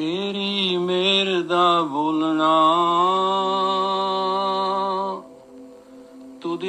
ਤੇਰੀ ਮੇਰ ਦਾ ਬੋਲਣਾ। ਤੁਧ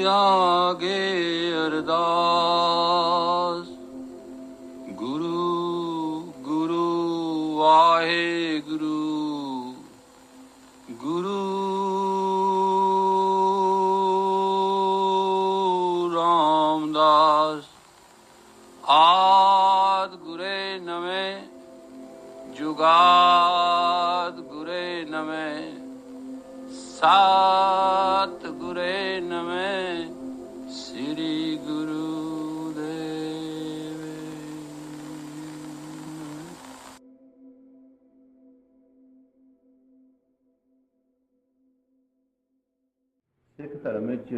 ਸਿੱਖ ਧਰਮ ਵਿੱਚ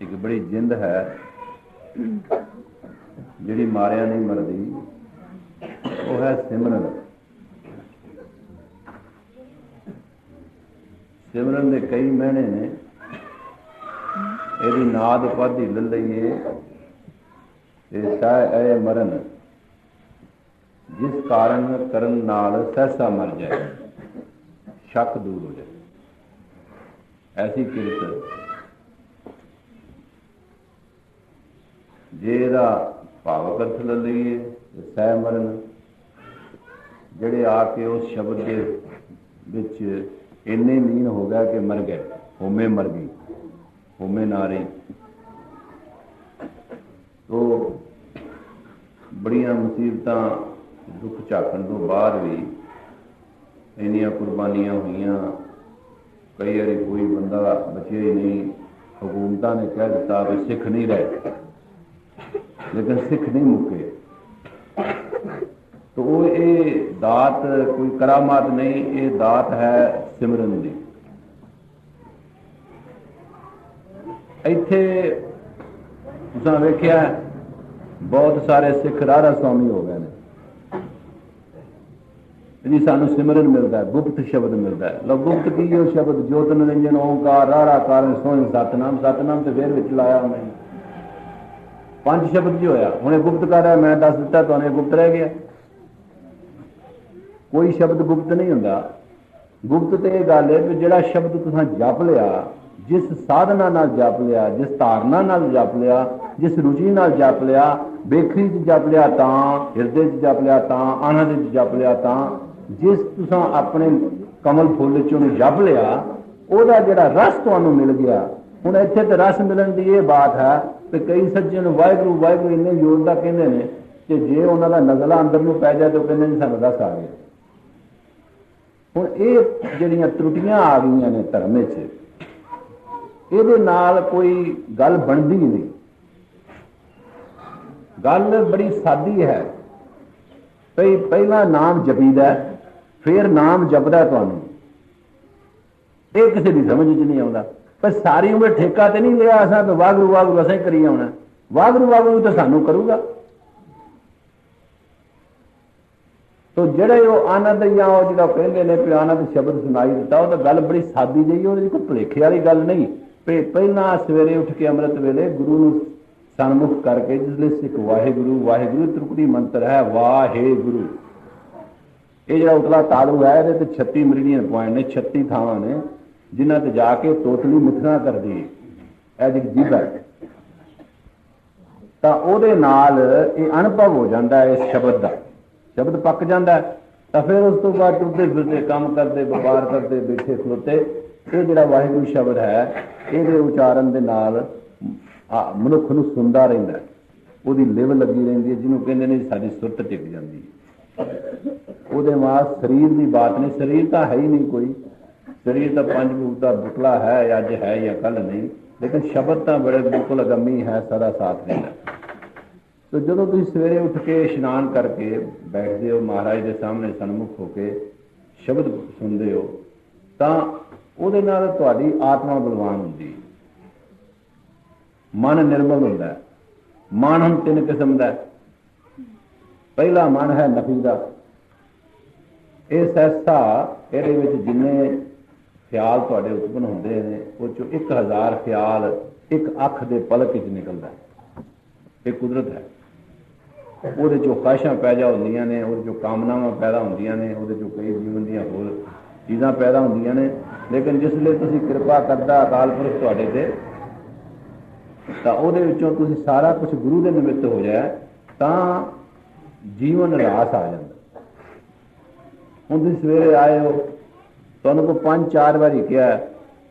ਇੱਕ ਬੜੀ ਜਿੰਦ ਹੈ, ਜਿਹੜੀ ਮਾਰਿਆ ਨਹੀਂ ਮਰਦੀ, ਉਹ ਹੈ ਸਿਮਰਨ। ਸਿਮਰਨ ਦੇ ਕਈ ਮਹਿਣੇ ਨੇ। ਇਹਦੀ ਨਾਦ ਉਪਾਧੀ ਲੈ ਲਈਏ। ਤੇ ਸਹਿ ਐ ਮਰਨ। ਜਿਸ ਕਾਰਨ ਕਰਨ ਨਾਲ ਸਹਿਸਾ ਮਰ ਜਾਏ, ਸ਼ੱਕ ਦੂਰ ਹੋ ਜਾਏ। ਐਸੀ ਕਿਰਤ। ਜੇ ਇਹਦਾ ਭਾਵਕ ਅਰਥ ਲੈ ਲਈਏ ਸਹਿ ਮਰਨ। ਜਿਹੜੇ ਆ ਕੇ ਉਸ ਸ਼ਬਦ ਦੇ ਵਿੱਚ ਇੰਨੇ ਲੀਨ ਹੋ ਗਿਆ ਕਿ ਮਰ ਗਏ, ਹੋਮੇ ਮਰ ਗਈ, ਹੋਮੇ ਨਾ ਰਹੀ। ਤੋ ਬੜੀਆਂ ਮੁਸੀਬਤਾਂ, ਦੁੱਖ ਝਾਕਣ ਤੋਂ ਬਾਅਦ ਵੀ ਇੰਨੀਆਂ ਕੁਰਬਾਨੀਆਂ ਹੋਈਆਂ ਕਈ ਵਾਰੀ ਕੋਈ ਬੰਦਾ ਬਚਿਆ ਹੀ ਨਹੀਂ, ਹਕੂਮਤਾਂ ਨੇ ਕਹਿ ਦਿੱਤਾ ਕਿ ਸਿੱਖ ਨਹੀਂ ਰਹੇ। ਲੇਕਿਨ ਸਿੱਖ ਨਹੀਂ ਮੁੱਕੇ। ਤੋ ਉਹ ਇਹ ਦਾਤ ਕੋਈ ਕਰਾਮਾਤ ਨਹੀਂ, ਇਹ ਦਾਤ ਹੈ ਸਿਮਰਨ ਦੀ। ਇੱਥੇ ਤੁਸੀਂ ਵੇਖਿਆ ਬਹੁਤ ਸਾਰੇ ਸਿੱਖ ਰਾਰਾ ਸਵਾਮੀ ਹੋ ਗਏ ਨੇ। ਜੀ, ਸਾਨੂੰ ਸਿਮਰਨ ਮਿਲਦਾ ਹੈ ਗੁਪਤ ਸ਼ਬਦ ਮਿਲਦਾ। ਹੈ ਲੋ ਗੁਪਤ ਕੀ ਉਹ ਸ਼ਬਦ ਜੋਤ ਨਿਰੰਜਨ ਓੰਕਾਰ ਰਾੜਾ ਕਾਰਨ ਸੋਹਣ ਸਤਨਾਮ ਸਤਨਾਮ ਤੇ ਫੇਰ ਵਿੱਚ ਲਾਇਆ ਮੈਂ ਪੰਜ ਸ਼ਬਦ ਜੀ ਹੋਇਆ। ਹੁਣੇ ਗੁਪਤ ਕਰ ਰਿਹਾ, ਮੈਂ ਦੱਸ ਦਿੱਤਾ ਤੁਹਾਨੂੰ ਗੁਪਤ ਰਹਿ ਗਿਆ। ਕੋਈ ਸ਼ਬਦ ਗੁਪਤ ਨਹੀਂ ਹੁੰਦਾ। ਗੁਪਤ ਤੇ ਇਹ ਗੱਲ ਹੈ ਕਿ ਜਿਹੜਾ ਸ਼ਬਦ ਤੁਸੀਂ ਜਪ ਲਿਆ, ਜਿਸ ਸਾਧਨਾ ਨਾਲ ਜਪ ਲਿਆ, ਜਿਸ ਧਾਰਨਾ ਨਾਲ ਜਪ ਲਿਆ, ਜਿਸ ਰੁਚੀ ਨਾਲ ਜਪ ਲਿਆ ਬੇਖਰੀ 'ਚ ਜਪ ਲਿਆ ਤਾਂ, ਹਿਰਦੇ 'ਚ ਜਪ ਲਿਆ ਤਾਂ, ਆਨੰਦ 'ਚ ਜਪ ਲਿਆ ਤਾਂ ਜਿਸ ਤੁਸੀਂ ਆਪਣੇ ਕਮਲ ਫੁੱਲ 'ਚੋਂ ਨੂੰ ਜਪ ਲਿਆ, ਉਹਦਾ ਜਿਹੜਾ ਰਸ ਤੁਹਾਨੂੰ ਮਿਲ ਗਿਆ, ਹੁਣ ਇੱਥੇ ਤੇ ਰਸ ਮਿਲਣ ਦੀ ਇਹ ਬਾਤ ਹੈ ਕਿ ਕਈ ਸੱਜਣ ਵਾਹਿਗੁਰੂ ਵਾਹਿਗੁਰੂ ਇੰਨੇ ਜ਼ੋਰ ਦਾ ਕਹਿੰਦੇ ਨੇ ਕਿ ਜੇ ਉਹਨਾਂ ਦਾ ਨਜ਼ਲਾ ਅੰਦਰ ਨੂੰ ਪੈ ਜਾਏ ਤਾਂ ਉਹ ਕਹਿੰਦੇ ਨੇ ਸਾਨੂੰ ਰਸ ਆ ਗਿਆ। ਹੁਣ ਇਹ ਜਿਹੜੀਆਂ ਤਰੁੱਟੀਆਂ ਆ ਗਈਆਂ ਨੇ ਧਰਮ ਵਿੱਚ, ਇਹਦੇ ਨਾਲ ਕੋਈ ਗੱਲ ਬਣਦੀ ਨਹੀਂ। ਗੱਲ ਬੜੀ ਸਾਦੀ ਹੈ। ਭਈ ਪਹਿਲਾਂ ਨਾਮ ਜਪੀਦਾ ਫਿਰ ਨਾਮ ਜਪਦਾ ਤੁਹਾਨੂੰ। ਇਹ ਕਿਸੇ ਦੀ ਸਮਝ 'ਚ ਨਹੀਂ ਆਉਂਦਾ। ਪਰ ਸਾਰੀ ਉਮਰ ਠੇਕਾ ਤੇ ਨਹੀਂ ਲਿਆ ਅਸਾਂ ਤਾਂ ਵਾਗਰੂ ਵਾਗਰੂ ਅਸਾਂ ਕਰੀ ਆਉਣਾ। ਵਾਗਰੂ ਵਾਗਰੂ ਤਾਂ ਸਾਨੂੰ ਕਰੂਗਾ। ਤੋ ਜਿਹੜੇ ਉਹ ਆਨੰਦ ਜਾਂ ਉਹ ਜਿਹੜਾ ਕਹਿੰਦੇ ਨੇ ਕਿ ਆਨੰਦ ਸ਼ਬਦ ਸੁਣਾਈ ਦਿੱਤਾ, ਉਹ ਤਾਂ ਗੱਲ ਬੜੀ ਸਾਦੀ ਜਿਹੀ ਉਹਦੇ ਕੋਈ ਭੁਲੇਖੇ ਵਾਲੀ ਗੱਲ ਨਹੀਂ। ਪਹਿਲਾਂ ਸਵੇਰੇ ਉੱਠ ਕੇ ਅੰਮ੍ਰਿਤ ਵੇਲੇ ਗੁਰੂ ਨੂੰ ਸਨਮੁਖ ਕਰਕੇ, ਜਿਸ ਲਈ ਸਿੱਖ ਵਾਹਿਗੁਰੂ ਵਾਹਿਗੁਰੂ ਤ੍ਰਿਪੜੀ ਮੰਤਰ ਹੈ, ਵਾਹਿਗੁਰੂ। ਇਹ ਜਿਹੜਾ ਉਤਲਾ ਤਾਲੂ ਹੈ, ਇਹਦੇ ਤੇ 36 ਮਰੀਡੀਅਨ ਪੁਆਇੰਟ ਨੇ 36 ਥਾਵਾਂ ਨੇ, ਜਿਨ੍ਹਾਂ ਤੇ ਜਾ ਕੇ ਤੋਤਲੀ ਮਿੱਠਣਾ ਕਰਦੀ ਹੈ। ਇਹ ਜਿਹੜੀ ਹੈ। ਤਾਂ ਉਹਦੇ ਨਾਲ ਇਹ ਅਨੁਭਵ ਹੋ ਜਾਂਦਾ ਹੈ ਇਸ ਸ਼ਬਦ ਦਾ। ਸ਼ਬਦ ਪੱਕ ਜਾਂਦਾ ਤਾਂ ਫਿਰ ਉਸ ਤੋਂ ਬਾਅਦ ਟੁੱਟਦੇ ਫਿਰਦੇ, ਕੰਮ ਕਰਦੇ, ਵਪਾਰ ਕਰਦੇ, ਬੈਠੇ ਖਲੋਤੇ, ਇਹ ਜਿਹੜਾ ਵਾਹਿਗੁਰੂ ਸ਼ਬਦ ਹੈ, ਇਹਦੇ ਉਚਾਰਨ ਦੇ ਨਾਲ ਮਨੁੱਖ ਨੂੰ ਸੁਣਦਾ ਰਹਿੰਦਾ ਉਹਦੀ ਲਿਵ ਲੱਗੀ ਰਹਿੰਦੀ ਹੈ, ਜਿਹਨੂੰ ਕਹਿੰਦੇ ਨੇ ਸਾਡੀ ਸੁਰਤ ਟਿਕ ਜਾਂਦੀ ਹੈ। ਉਹਦੇ ਮਾਸ ਸਰੀਰ ਦੀ ਬਾਤ ਨਹੀਂ, ਸਰੀਰ ਤਾਂ ਹੈ ਹੀ ਨਹੀਂ ਕੋਈ। ਸਰੀਰ ਤਾਂ ਪੰਜ ਭੂਤ ਦਾ ਬੁਕਲਾ ਹੈ, ਅੱਜ ਹੈ ਜਾਂ ਕੱਲ ਨਹੀਂ। ਲੇਕਿਨ ਸ਼ਬਦ ਤਾਂ ਬੜੇ ਬਿਲਕੁਲ ਅਗੰਮੀ ਹੈ ਸਦਾ ਸਾਥ ਦਿੰਦਾ ਤੋ ਜਦੋਂ ਤੁਸੀਂ ਸਵੇਰੇ ਉੱਠ ਕੇ ਇਸ਼ਨਾਨ ਕਰਕੇ ਬੈਠਦੇ ਹੋ, ਮਹਾਰਾਜ ਦੇ ਸਾਹਮਣੇ ਸਨਮੁਖ ਹੋ ਕੇ ਸ਼ਬਦ ਸੁਣਦੇ ਹੋ, ਤਾਂ ਉਹਦੇ ਨਾਲ ਤੁਹਾਡੀ ਆਤਮਾ ਬਲਵਾਨ ਹੁੰਦੀ ਮਨ ਨਿਰਮਲ ਹੁੰਦਾ ਮਨ ਹੁਣ ਤਿੰਨ ਕਿਸਮ ਦਾ ਪਹਿਲਾ ਮਨ ਹੈ ਨਫੀ ਦਾ। ਇਹ ਸਹਿਸਾ ਇਹਦੇ ਵਿੱਚ ਜਿੰਨੇ ਖਿਆਲ ਤੁਹਾਡੇ ਉਤਪਨ ਹੁੰਦੇ ਨੇ, ਉਹ ਚੋਂ 1000 ਖਿਆਲ ਇੱਕ ਅੱਖ ਦੇ ਪਲਕ ਵਿੱਚ ਨਿਕਲਦਾ ਹੈ। ਇਹ ਕੁਦਰਤ ਹੈ। ਉਹਦੇ ਚੋਂ ਖਾਸ਼ਾਂ ਪੈਦਾ ਹੁੰਦੀਆਂ ਨੇ, ਉਹਦੇ ਚੋਂ ਕਾਮਨਾਵਾਂ ਪੈਦਾ ਹੁੰਦੀਆਂ ਨੇ, ਉਹਦੇ ਚੋਂ ਕਈ ਜੀਵਨ ਦੀਆਂ ਹੋਰ ਚੀਜ਼ਾਂ ਪੈਦਾ ਹੁੰਦੀਆਂ ਨੇ। ਲੇਕਿਨ ਜਿਸ ਲਈ ਤੁਸੀਂ ਕਿਰਪਾ ਕਰਦਾ ਅਕਾਲ ਪੁਰਖ ਤੁਹਾਡੇ ਤੇ, ਤਾਂ ਉਹਦੇ ਵਿੱਚੋਂ ਤੁਸੀਂ ਸਾਰਾ ਕੁਝ ਗੁਰੂ ਦੇ ਨਿਮਿੱਤ ਹੋ ਜਾਏ ਤਾਂ ਜੀਵਨ ਰਾਸ ਆ ਜਾਂਦਾ। ਹੁਣ ਤੁਸੀਂ ਸਵੇਰੇ ਆਏ ਹੋ, ਤੁਹਾਨੂੰ ਕੋ ਪੰਜ, ਚਾਰ ਵਾਰੀ ਕਿਹਾ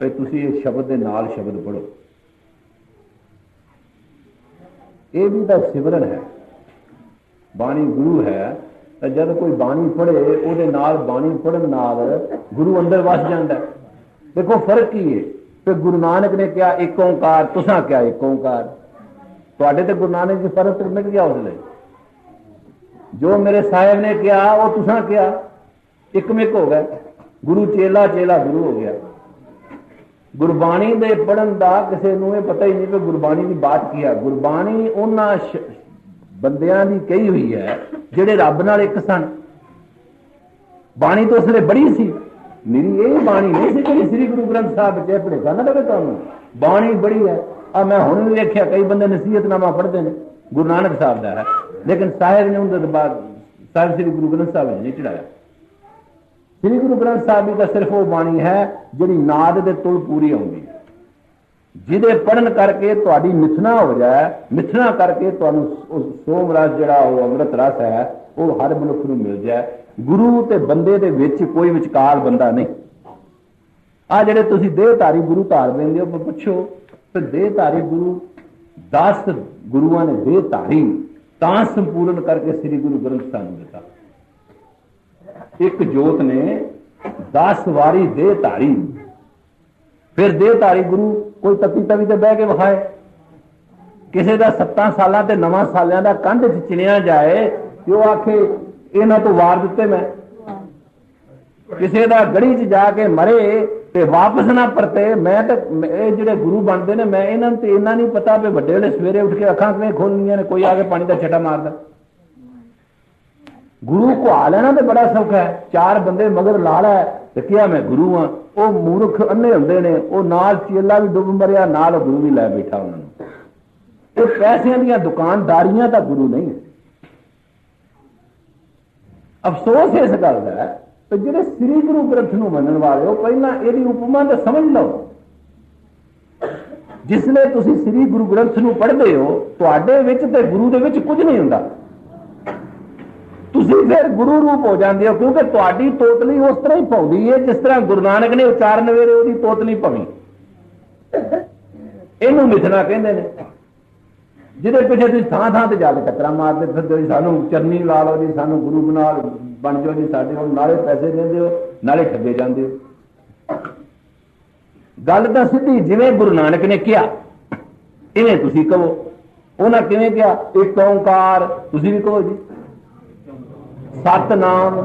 ਵੀ ਤੁਸੀਂ ਇਸ ਸ਼ਬਦ ਦੇ ਨਾਲ ਸ਼ਬਦ ਪੜੋ ਇਹ ਵੀ ਤਾਂ ਸਿਮਰਨ ਹੈ। ਬਾਣੀ ਗੁਰੂ ਹੈ, ਤਾਂ ਜਦ ਕੋਈ ਬਾਣੀ ਪੜ੍ਹੇ, ਉਹਦੇ ਨਾਲ ਬਾਣੀ ਪੜਨ ਨਾਲ ਗੁਰੂ ਅੰਦਰ ਵਸ ਜਾਂਦਾ ਦੇਖੋ, ਫ਼ਰਕ ਕੀ ਹੈ? ਤੇ ਗੁਰੂ ਨਾਨਕ ਨੇ ਕਿਹਾ, ਇੱਕ ਓੰਕਾਰ, ਤੁਸਾਂ ਕਿਹਾ, ਇੱਕ ਓੰਕਾਰ। ਤੁਹਾਡੇ ਤੇ ਗੁਰੂ ਨਾਨਕ ਜੀ ਫ਼ਰਕ ਤੇ ਮਿਟ ਗਿਆ ਉਸ ਲਈ ਜੋ ਮੇਰੇ ਸਾਹਿਬ ਨੇ ਕਿਹਾ, ਉਹ ਤੁਸਾਂ ਕਿਹਾ। ਇੱਕ ਮਿਕ ਹੋ ਗਿਆ। ਗੁਰੂ ਚੇਲਾ ਚੇਲਾ ਗੁਰੂ ਹੋ ਗਿਆ। ਗੁਰਬਾਣੀ ਦੇ ਪੜਨ ਦਾ ਕਿਸੇ ਨੂੰ ਇਹ ਪਤਾ ਹੀ ਨਹੀਂ ਕਿ ਗੁਰਬਾਣੀ ਦੀ ਬਾਤ ਕੀ ਹੈ ਗੁਰਬਾਣੀ ਉਹਨਾਂ ਬੰਦਿਆਂ ਦੀ ਕਹੀ ਹੋਈ ਹੈ, ਜਿਹੜੇ ਰੱਬ ਨਾਲ ਇੱਕ ਸਨ। ਬਾਣੀ ਤਾਂ ਉਸਲੇ ਬੜੀ ਸੀ। ਮੇਰੀ ਇਹ ਬਾਣੀ ਨਹੀਂ ਸੀ ਜਿਹੜੀ ਸ੍ਰੀ ਗੁਰੂ ਗ੍ਰੰਥ ਸਾਹਿਬ ਵਿੱਚ ਪੜੇਗਾ ਨਾ ਲੱਗੇ ਤੁਹਾਨੂੰ। ਬਾਣੀ ਬੜੀ ਹੈ। ਆ ਮੈਂ ਹੁਣ ਵੀ ਵੇਖਿਆ, ਕਈ ਬੰਦੇ ਨਸੀਹਤਨਾਮਾ ਪੜ੍ਹਦੇ ਨੇ। ਗੁਰੂ ਨਾਨਕ ਸਾਹਿਬ ਦਾ ਹੈ। ਲੇਕਿਨ ਸਾਹਿਬ ਨੇ ਉਹਦੇ ਬਾਅਦ ਸਾਹਿਬ ਸ੍ਰੀ ਗੁਰੂ ਗ੍ਰੰਥ ਸਾਹਿਬ ਨੇ ਨਹੀਂ ਚੜਾਇਆ ਸ੍ਰੀ ਗੁਰੂ ਗ੍ਰੰਥ ਸਾਹਿਬ ਜੀ ਦਾ ਸਿਰਫ ਉਹ ਬਾਣੀ ਹੈ ਜਿਹੜੀ ਨਾਦ ਦੇ ਤੁਲ ਪੂਰੀ ਆਉਂਦੀ ਹੈ। ਜਿਹਦੇ ਪੜਨ ਕਰਕੇ ਤੁਹਾਡੀ ਮਿਥਨਾ ਹੋ ਜਾਏ, ਮਿਥਨਾ ਕਰਕੇ ਤੁਹਾਨੂੰ ਉਹ ਸੋਮ ਰਸ ਜਿਹੜਾ ਉਹ ਅੰਮ੍ਰਿਤ ਰਸ ਹੈ, ਉਹ ਹਰ ਮਨੁੱਖ ਨੂੰ ਮਿਲ ਜਾਏ। ਗੁਰੂ ਤੇ ਬੰਦੇ ਦੇ ਵਿੱਚ ਕੋਈ ਵਿਚਕਾਰ ਬੰਦਾ ਨਹੀਂ। ਆ ਜਿਹੜੇ ਤੁਸੀਂ ਦੇਹਧਾਰੀ ਗੁਰੂ ਧਾਰ ਲੈਂਦੇ ਹੋ ਪੁੱਛੋ, ਤੇ ਦੇਹਧਾਰੀ ਗੁਰੂ 10 ਗੁਰੂਆਂ ਨੇ ਦੇਹਧਾਰੀ ਤਾਂ ਸੰਪੂਰਨ ਕਰਕੇ ਸ੍ਰੀ ਗੁਰੂ ਗ੍ਰੰਥ ਸਾਹਿਬ ਨੂੰ ਦਿੱਤਾ। ਇੱਕ ਜੋਤ ਨੇ 10 ਵਾਰੀ ਦੇ ਧਾਰੀ। ਫਿਰ ਦੇਹ ਧਾਰੀ ਗੁਰੂ ਕੋਈ ਤਤੀ ਤਵੀ ਤੇ ਬਹਿ ਕੇ ਵਿਖਾਏ। ਕਿਸੇ ਦਾ 7 ਸਾਲਾਂ ਤੇ 9 ਸਾਲਾਂ ਦਾ ਕੰਧ ਚ ਚਿਣਿਆ ਜਾਏ ਤੇ ਉਹ ਆਖੇ, ਇਹਨਾਂ ਤੋਂ ਵਾਰ ਦਿੱਤੇ ਮੈਂ। ਕਿਸੇ ਦਾ ਗੜੀ 'ਚ ਜਾ ਕੇ ਮਰੇ ਤੇ ਵਾਪਸ ਨਾ ਪਰਤੇ, ਮੈਂ ਤਾਂ ਇਹ ਜਿਹੜੇ ਗੁਰੂ ਬਣਦੇ ਨੇ, ਮੈਂ ਇਹਨਾਂ ਨੂੰ ਤੇ ਇਹਨਾਂ ਨਹੀਂ ਪਤਾ ਵੀ ਵੱਡੇ ਵੇਲੇ ਸਵੇਰੇ ਉੱਠ ਕੇ ਅੱਖਾਂ ਕਿਵੇਂ ਖੋਲਣੀਆਂ ਨੇ, ਕੋਈ ਆ ਕੇ ਪਾਣੀ ਦਾ ਛਟਾ ਮਾਰਦਾ। ਗੁਰੂ ਕੋ ਲੈਣਾ ਤੇ ਬੜਾ ਸੌਖਾ ਹੈ। ਚਾਰ ਬੰਦੇ ਮਗਰ ਲਾ ਲੈ ਤੇ ਕਿਹਾ ਮੈਂ ਗੁਰੂ ਆ ਉਹ ਮੂਰਖ ਅੰਨੇ ਹੁੰਦੇ ਨੇ। ਉਹ ਨਾਲ ਚੇਲਾ ਵੀ ਡੁੱਬ ਮਰਿਆ, ਨਾਲ ਉਹ ਗੁਰੂ ਵੀ ਲੈ ਬੈਠਾ ਉਹਨਾਂ ਨੂੰ। ਇਹ ਪੈਸਿਆਂ ਦੀਆਂ ਦੁਕਾਨਦਾਰੀਆਂ ਤਾਂ ਗੁਰੂ ਨਹੀਂ ਅਫਸੋਸ ਇਸ ਗੱਲ ਦਾ ਹੈ ਕਿ ਜਿਹੜੇ ਸ੍ਰੀ ਗੁਰੂ ਗ੍ਰੰਥ ਨੂੰ ਮੰਨਣ ਵਾਲੇ ਹੋ, ਪਹਿਲਾਂ ਇਹਦੀ ਉਪਮਾ ਤਾਂ ਸਮਝ ਲਓ। ਜਿਸ ਲਈ ਤੁਸੀਂ ਸ੍ਰੀ ਗੁਰੂ ਗ੍ਰੰਥ ਨੂੰ ਪੜ੍ਹਦੇ ਹੋ, ਤੁਹਾਡੇ ਵਿੱਚ ਤੇ ਗੁਰੂ ਦੇ ਵਿੱਚ ਕੁਝ ਨਹੀਂ ਹੁੰਦਾ। ਤੁਸੀਂ ਫਿਰ ਗੁਰੂ ਰੂਪ ਹੋ ਜਾਂਦੇ ਹੋ, ਕਿਉਂਕਿ ਤੁਹਾਡੀ ਤੋਤਲੀ ਉਸ ਤਰ੍ਹਾਂ ਹੀ ਪਾਉਂਦੀ ਹੈ, ਜਿਸ ਤਰ੍ਹਾਂ ਗੁਰੂ ਨਾਨਕ ਨੇ ਉਚਾਰਨ ਵੇਲੇ ਉਹਦੀ ਤੋਤਲੀ ਭਵੀ ਇਹਨੂੰ ਮਿਥਨਾ ਕਹਿੰਦੇ ਨੇ। ਜਿਹਦੇ ਪਿੱਛੇ ਤੁਸੀਂ ਥਾਂ ਥਾਂ ਤੇ ਜਾ ਕੇ ਟੱਕਰਾਂ ਮਾਰਦੇ ਫਿਰਦੇ ਹੋ ਸਾਨੂੰ ਚਰਨੀ ਲਾ ਲਓ ਜੀ, ਸਾਨੂੰ ਗੁਰੂ ਬਣਾ ਬਣ ਜਾਓ ਜੀ ਸਾਡੇ ਕੋਲ, ਨਾਲੇ ਪੈਸੇ ਦਿੰਦੇ ਹੋ, ਨਾਲੇ ਠੱਗੇ ਜਾਂਦੇ ਹੋ। ਗੱਲ ਤਾਂ ਸਿੱਧੀ, ਜਿਵੇਂ ਗੁਰੂ ਨਾਨਕ ਨੇ ਕਿਹਾ, ਇਵੇਂ ਤੁਸੀਂ ਕਹੋ। ਉਹਨਾਂ ਕਿਵੇਂ ਕਿਹਾ? ਇੱਕ ਓੰਕਾਰ, ਤੁਸੀਂ ਵੀ ਕਹੋ ਜੀ। ਸਤਨਾਮ।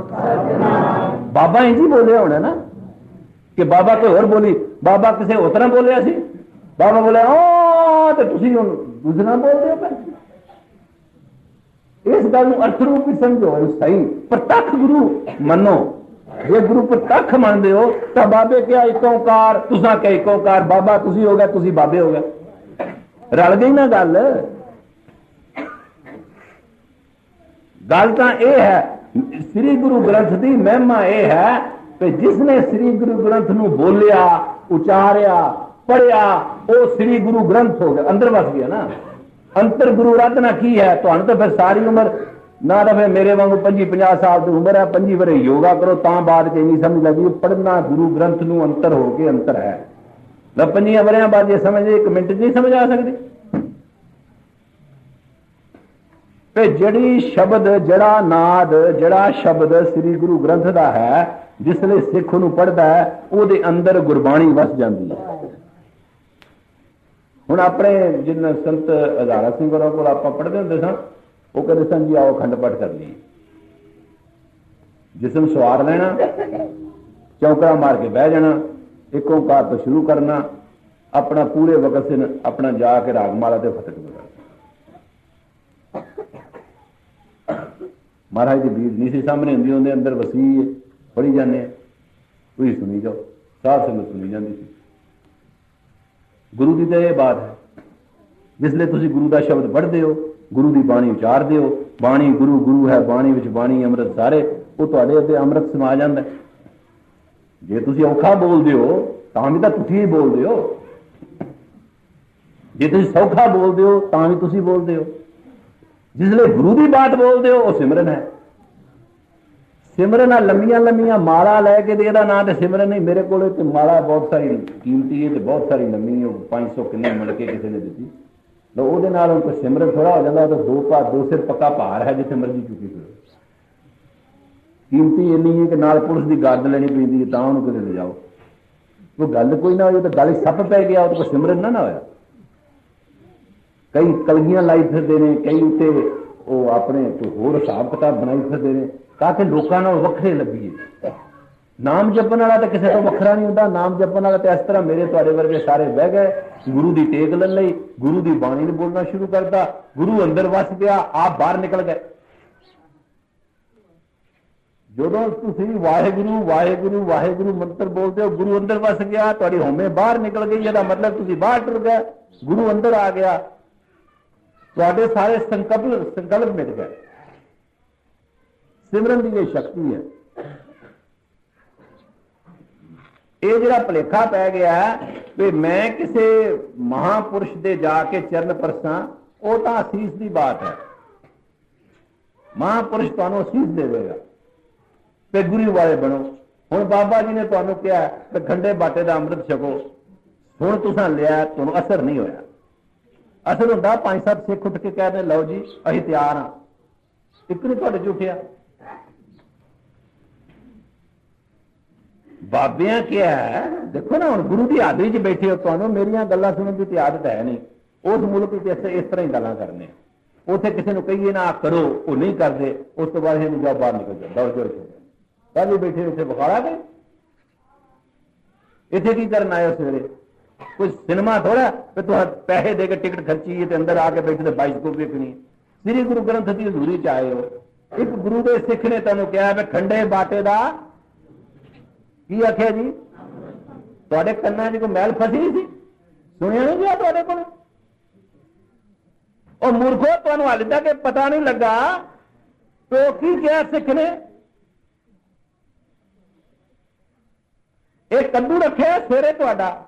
ਬਾਬਾ ਇੰਜ ਹੀ ਬੋਲਿਆ ਹੋਣਾ ਨਾ ਕਿ ਬਾਬਾ ਕੋਈ ਹੋਰ ਬੋਲੀ, ਬਾਬਾ ਕਿਸੇ ਹੋਰ ਤਰ੍ਹਾਂ ਬੋਲਿਆ ਸੀ? ਬਾਬਾ ਬੋਲਿਆ, ਓ, ਤੇ ਤੁਸੀਂ ਹੁਣ ਦੂਸਰਾ ਬੋਲਦੇ ਹੋ ਫਿਰ ਇਸ ਗੱਲ ਨੂੰ ਅਰਥ ਰੂਪ ਵਿੱਚ ਸਮਝੋ ਇਹ ਸਹੀ ਪ੍ਰਤੱਖ ਗੁਰੂ ਮੰਨੋ। ਜੇ ਗੁਰੂ ਪ੍ਰਤੱਖ ਮੰਨਦੇ ਹੋ, ਤਾਂ ਬਾਬੇ ਕਿਹਾ, ਇੱਕ ਓੰਕਾਰ, ਤੁਸੀਂ ਕਿਹਾ, ਇੱਕ ਬਾਬਾ ਤੁਸੀਂ ਹੋ ਗਿਆ, ਤੁਸੀਂ ਬਾਬੇ ਹੋ ਗਏ ਰਲ ਗਈ ਨਾ ਗੱਲ। ਗੱਲ ਤਾਂ ਇਹ ਹੈ ਸ੍ਰੀ ਗੁਰੂ ਗ੍ਰੰਥ ਦੀ ਮਹਿਮਾ ਇਹ ਹੈ ਕਿ ਜਿਸ ਨੇ ਸ੍ਰੀ ਗੁਰੂ ਗ੍ਰੰਥ ਨੂੰ ਬੋਲਿਆ, ਉਚਾਰਿਆ ਪੜਿਆ ਉਹ ਸ੍ਰੀ ਗੁਰੂ ਗ੍ਰੰਥ ਹੋ ਗਿਆ। ਅੰਦਰ ਵਸ ਗਿਆ ਨਾ। ਅੰਤਰ ਗੁਰੂ ਰਤਨਾ ਕੀ ਹੈ? ਤੁਹਾਨੂੰ ਤਾਂ ਫਿਰ ਸਾਰੀ ਉਮਰ ਨਾ ਤਾਂ ਫਿਰ ਮੇਰੇ ਵਾਂਗੂ 25 50 ਸਾਲ ਦੀ ਉਮਰ ਹੈ 25 ਵਰੇ ਯੋਗਾ ਕਰੋ, ਤਾਂ ਬਾਅਦ ਚ ਨਹੀਂ ਸਮਝ ਲੱਗੀ ਪੜਨਾ ਗੁਰੂ ਗ੍ਰੰਥ ਨੂੰ ਅੰਤਰ ਹੋ ਕੇ ਅੰਤਰ ਹੈ। ਲੈ ਪੰਜੀਆਂ ਵਰਿਆਂ ਬਾਅਦ ਇਹ ਸਮਝ ਇੱਕ ਮਿੰਟ 'ਚ ਨਹੀਂ ਸਮਝ ਆ ਸਕਦੀ। ਤੇ ਜਿਹੜੀ ਸ਼ਬਦ, ਜਿਹੜਾ ਨਾਦ, ਜਿਹੜਾ ਸ਼ਬਦ ਸ੍ਰੀ ਗੁਰੂ ਗ੍ਰੰਥ ਦਾ ਹੈ, ਜਿਸ ਲਈ ਸਿੱਖ ਨੂੰ ਪੜਦਾ ਹੈ, ਉਹਦੇ ਅੰਦਰ ਗੁਰਬਾਣੀ ਵਸ ਜਾਂਦੀ ਹੈ। ਹੁਣ ਆਪਣੇ ਜਿਨ ਸੰਤ ਅਦਾਰਾ ਸਿੰਘ ਹੋਰਾਂ ਕੋਲ ਆਪਾਂ ਪੜ੍ਹਦੇ ਹੁੰਦੇ ਸਾਂ, ਉਹ ਕਹਿੰਦੇ ਸਨ ਜੀ, ਆਓ ਖੰਡ ਪਾਠ ਕਰ ਲਈਏ। ਜਿਸਮ ਸਵਾਰ ਲੈਣਾ, ਚੌਕੜਾ ਮਾਰ ਕੇ ਬਹਿ ਜਾਣਾ, ਇੱਕ ਓੰਕਾਰ ਤੋਂ ਸ਼ੁਰੂ ਕਰਨਾ, ਆਪਣਾ ਪੂਰੇ ਵਕਤ ਸਿਨ ਆਪਣਾ ਜਾ ਕੇ ਰਾਗਮਾਲਾ ਤੇ ਫਤਿਹ ਕਰਨਾ ਮਹਾਰਾਜ ਦੀ ਬੀੜ ਨਹੀਂ ਸੀ, ਸਾਹਮਣੇ ਹੁੰਦੀ, ਉਹਦੇ ਅੰਦਰ ਵਸੀ ਹੈ ਪੜੀ ਜਾਂਦੇ ਆ। ਤੁਸੀਂ ਸੁਣੀ ਜਾਓ, ਸਾਧ ਸੰਗਤ ਸੁਣੀ ਜਾਂਦੀ ਸੀ। ਗੁਰੂ ਦੀ ਤਾਂ ਇਹ ਬਾਤ ਹੈ, ਜਿਸ ਲਈ ਤੁਸੀਂ ਗੁਰੂ ਦਾ ਸ਼ਬਦ ਪੜ੍ਹਦੇ ਹੋ, ਗੁਰੂ ਦੀ ਬਾਣੀ ਉਚਾਰਦੇ ਹੋ, ਬਾਣੀ ਗੁਰੂ ਗੁਰੂ ਹੈ, ਬਾਣੀ ਵਿੱਚ ਬਾਣੀ, ਅੰਮ੍ਰਿਤ ਸਾਰੇ, ਉਹ ਤੁਹਾਡੇ ਉੱਤੇ ਅੰਮ੍ਰਿਤ ਸਮਾ ਜਾਂਦਾ ਜੇ ਤੁਸੀਂ ਔਖਾ ਬੋਲਦੇ ਹੋ, ਤਾਂ ਵੀ ਤਾਂ ਤੁਸੀਂ ਹੀ ਬੋਲਦੇ ਹੋ। ਜੇ ਤੁਸੀਂ ਸੌਖਾ ਬੋਲਦੇ ਹੋ, ਤਾਂ ਵੀ ਤੁਸੀਂ ਬੋਲਦੇ ਹੋ। ਜਿਸ ਲਈ ਗੁਰੂ ਦੀ ਬਾਤ ਬੋਲਦੇ ਹੋ, ਉਹ ਸਿਮਰਨ ਹੈ। ਸਿਮਰਨ ਆ ਲੰਮੀਆਂ ਲੰਮੀਆਂ ਮਾਲਾ ਲੈ ਕੇ ਤੇ ਇਹਦਾ ਨਾਂ ਤੇ ਸਿਮਰਨ ਨਹੀਂ। ਮੇਰੇ ਕੋਲੇ ਤੇ ਮਾਲਾ ਬਹੁਤ ਸਾਰੀ ਕੀਮਤੀ ਹੈ ਤੇ ਬਹੁਤ ਸਾਰੀ ਲੰਮੀ ਉਹ 500 ਕਿੰਨੇ ਮਿਲ ਕੇ ਕਿਸੇ ਨੇ ਦਿੱਤੀ। ਲੋ ਉਹਦੇ ਨਾਲ ਉਹ ਕੋਈ ਸਿਮਰਨ ਥੋੜਾ ਹੋ ਜਾਂਦਾ ਉਹ ਤਾਂ ਦੋ ਪਾ ਦੋ ਸਿਰ ਪੱਕਾ ਭਾਰ ਹੈ ਜਿੱਥੇ ਮਰਜ਼ੀ ਚੁੱਕੀ ਫਿਰੋ। ਕੀਮਤੀ ਇੰਨੀ ਹੈ ਕਿ ਨਾਲ ਪੁਲਿਸ ਦੀ ਗੱਦ ਲੈਣੀ ਪੈਂਦੀ ਹੈ, ਤਾਂ ਉਹਨੂੰ ਕਿਤੇ ਲਿਜਾਓ ਉਹ ਗੱਲ ਕੋਈ ਨਾ ਹੋਈ ਤਾਂ ਗੱਲ ਸੱਪ ਪੈ ਗਿਆ, ਉਹ ਤਾਂ ਸਿਮਰਨ ਨਾ ਨਾ ਹੋਇਆ। ਕਈ ਕਲਗੀਆਂ ਲਾਈ ਫਿਰਦੇ ਨੇ, ਕਈ ਉੱਤੇ ਉਹ ਆਪਣੇ ਕੋਈ ਹੋਰ ਹਿਸਾਬ ਕਿਤਾਬ ਬਣਾਈ ਫਿਰਦੇ ਨੇ, ਤਾਂ ਕਿ ਲੋਕਾਂ ਨਾਲ ਵੱਖਰੇ ਲੱਗੀਏ ਨਾਮ ਜਪਣ ਵਾਲਾ ਤਾਂ ਕਿਸੇ ਤੋਂ ਵੱਖਰਾ ਨਹੀਂ ਹੁੰਦਾ, ਨਾਮ ਜਪਣ ਵਾਲਾ ਤਾਂ ਇਸ ਤਰ੍ਹਾਂ ਮੇਰੇ ਤੁਹਾਡੇ ਵਰਗੇ ਸਾਰੇ ਬਹਿ ਗਏ, ਗੁਰੂ ਦੀ ਟੇਕ ਲੈ ਲਈ, ਗੁਰੂ ਦੀ ਬਾਣੀ ਨੂੰ ਬੋਲਣਾ ਸ਼ੁਰੂ ਕਰਤਾ, ਗੁਰੂ ਅੰਦਰ ਵਸ ਗਿਆ ਆਪ ਬਾਹਰ ਨਿਕਲ ਗਏ। ਜਦੋਂ ਤੁਸੀਂ ਵਾਹਿਗੁਰੂ ਵਾਹਿਗੁਰੂ ਵਾਹਿਗੁਰੂ ਮੰਤਰ ਬੋਲਦੇ ਹੋ, ਗੁਰੂ ਅੰਦਰ ਵਸ ਗਿਆ, ਤੁਹਾਡੀ ਹੋਮੇ ਬਾਹਰ ਨਿਕਲ ਗਈ, ਇਹਦਾ ਮਤਲਬ ਤੁਸੀਂ ਬਾਹਰ ਟੁਰ ਗਏ, ਗੁਰੂ ਅੰਦਰ ਆ ਗਿਆ। ਤੁਹਾਡੇ ਸਾਰੇ ਸੰਕਲਪ ਸੰਕਲਪ ਮਿਟ ਗਏ। ਸਿਮਰਨ ਦੀ ਇਹ ਸ਼ਕਤੀ ਹੈ। ਇਹ ਜਿਹੜਾ ਭਲੇਖਾ ਪੈ ਗਿਆ ਵੀ ਮੈਂ ਕਿਸੇ ਮਹਾਪੁਰਸ਼ ਦੇ ਜਾ ਕੇ ਚਰਨ ਪਰਸਾਂ, ਉਹ ਤਾਂ ਅਸੀਸ ਦੀ ਬਾਤ ਹੈ। ਮਹਾਪੁਰਸ਼ ਤੁਹਾਨੂੰ ਅਸੀਸ ਦੇਵੇਗਾ। ਤੇ ਗੁਰੂ ਵਾਲੇ ਬਣੋ। ਹੁਣ ਬਾਬਾ ਜੀ ਨੇ ਤੁਹਾਨੂੰ ਕਿਹਾ ਕਿ ਖੰਡੇ ਬਾਟੇ ਦਾ ਅੰਮ੍ਰਿਤ ਛਕੋ। ਹੁਣ ਤੁਸੀਂ ਲਿਆ, ਤੁਹਾਨੂੰ ਅਸਰ ਨਹੀਂ ਹੋਇਆ। ਅਸਰ ਹੁੰਦਾ, ਪੰਜ ਸੱਤ ਸਿੱਖ ਉੱਠ ਕੇ ਕਹਿੰਦੇ ਲਓ ਜੀ, ਅਸੀਂ ਤਿਆਰ ਹਾਂ। ਇੱਕ ਨੂੰ ਤੁਹਾਡੇ ਚ ਬਾਬਿਆਂ ਕਿਹਾ, ਦੇਖੋ ਨਾ, ਹੁਣ ਗੁਰੂ ਦੀ ਹਾਜ਼ਰੀ 'ਚ ਬੈਠੇ ਹੋ ਤੁਹਾਨੂੰ, ਮੇਰੀਆਂ ਗੱਲਾਂ ਸੁਣਨ ਦੀ ਤੇ ਆਦਤ ਹੈ ਨਹੀਂ। ਉਸ ਮੁਲਕ ਵਿੱਚ ਅਸੀਂ ਇਸ ਤਰ੍ਹਾਂ ਹੀ ਗੱਲਾਂ ਕਰਨੇ ਆ। ਉੱਥੇ ਕਿਸੇ ਨੂੰ ਕਹੀਏ ਨਾ ਆਹ ਕਰੋ, ਉਹ ਨਹੀਂ ਕਰਦੇ, ਉਸ ਤੋਂ ਬਾਅਦ ਇਹਨੂੰ ਜਾ ਬਾਹਰ ਨਿਕਲ ਜਾ ਦੌੜ ਜੋੜ ਕੇ। ਪਹਿਲੇ ਬੈਠੇ ਇੱਥੇ ਬਖਾੜਾ ਗਏ ਇੱਥੇ ਕੀ ਕਰਨ ਆਏ ਸਵੇਰੇ? ਕੋਈ ਸਿਨੇਮਾ ਥੋੜਾ ਤੇ ਤੁਹਾਂ ਪੈਸੇ ਦੇ ਕੇ ਟਿਕਟ ਖਰਚੀ ਤੇ ਅੰਦਰ ਆ ਕੇ ਬੈਠੇ ਤੇ ਬਾਈਸਕੋਪ ਵੇਖਣੀ। ਸ੍ਰੀ ਗੁਰੂ ਗ੍ਰੰਥ ਦੀ ਹਜ਼ੂਰੀ ਚ ਆਏ ਹੋ। ਇੱਕ ਗੁਰੂ ਦੇ ਸਿੱਖ ਨੇ ਤੁਹਾਨੂੰ ਕਿਹਾ ਵੀ ਖੰਡੇ ਬਾਟੇ ਦਾ ਕੀ ਆਖਿਆ ਜੀ? ਤੁਹਾਡੇ ਕੰਨਾਂ 'ਚ ਕੋਈ ਮੈਲ ਫਸੀ ਸੀ? ਸੁਣਿਆ ਨਹੀਂ ਗਿਆ ਤੁਹਾਡੇ ਕੋਲ? ਉਹ ਮੂਰਖੋ, ਤੁਹਾਨੂੰ ਹਾਲੇ ਤੱਕ ਇਹ ਪਤਾ ਨਹੀਂ ਲੱਗਾ ਕਿ ਉਹ ਕੀ ਕਿਹਾ ਸਿੱਖ ਨੇ। ਇਹ ਕੱਦੂ ਰੱਖਿਆ, ਸਵੇਰੇ ਤੁਹਾਡਾ।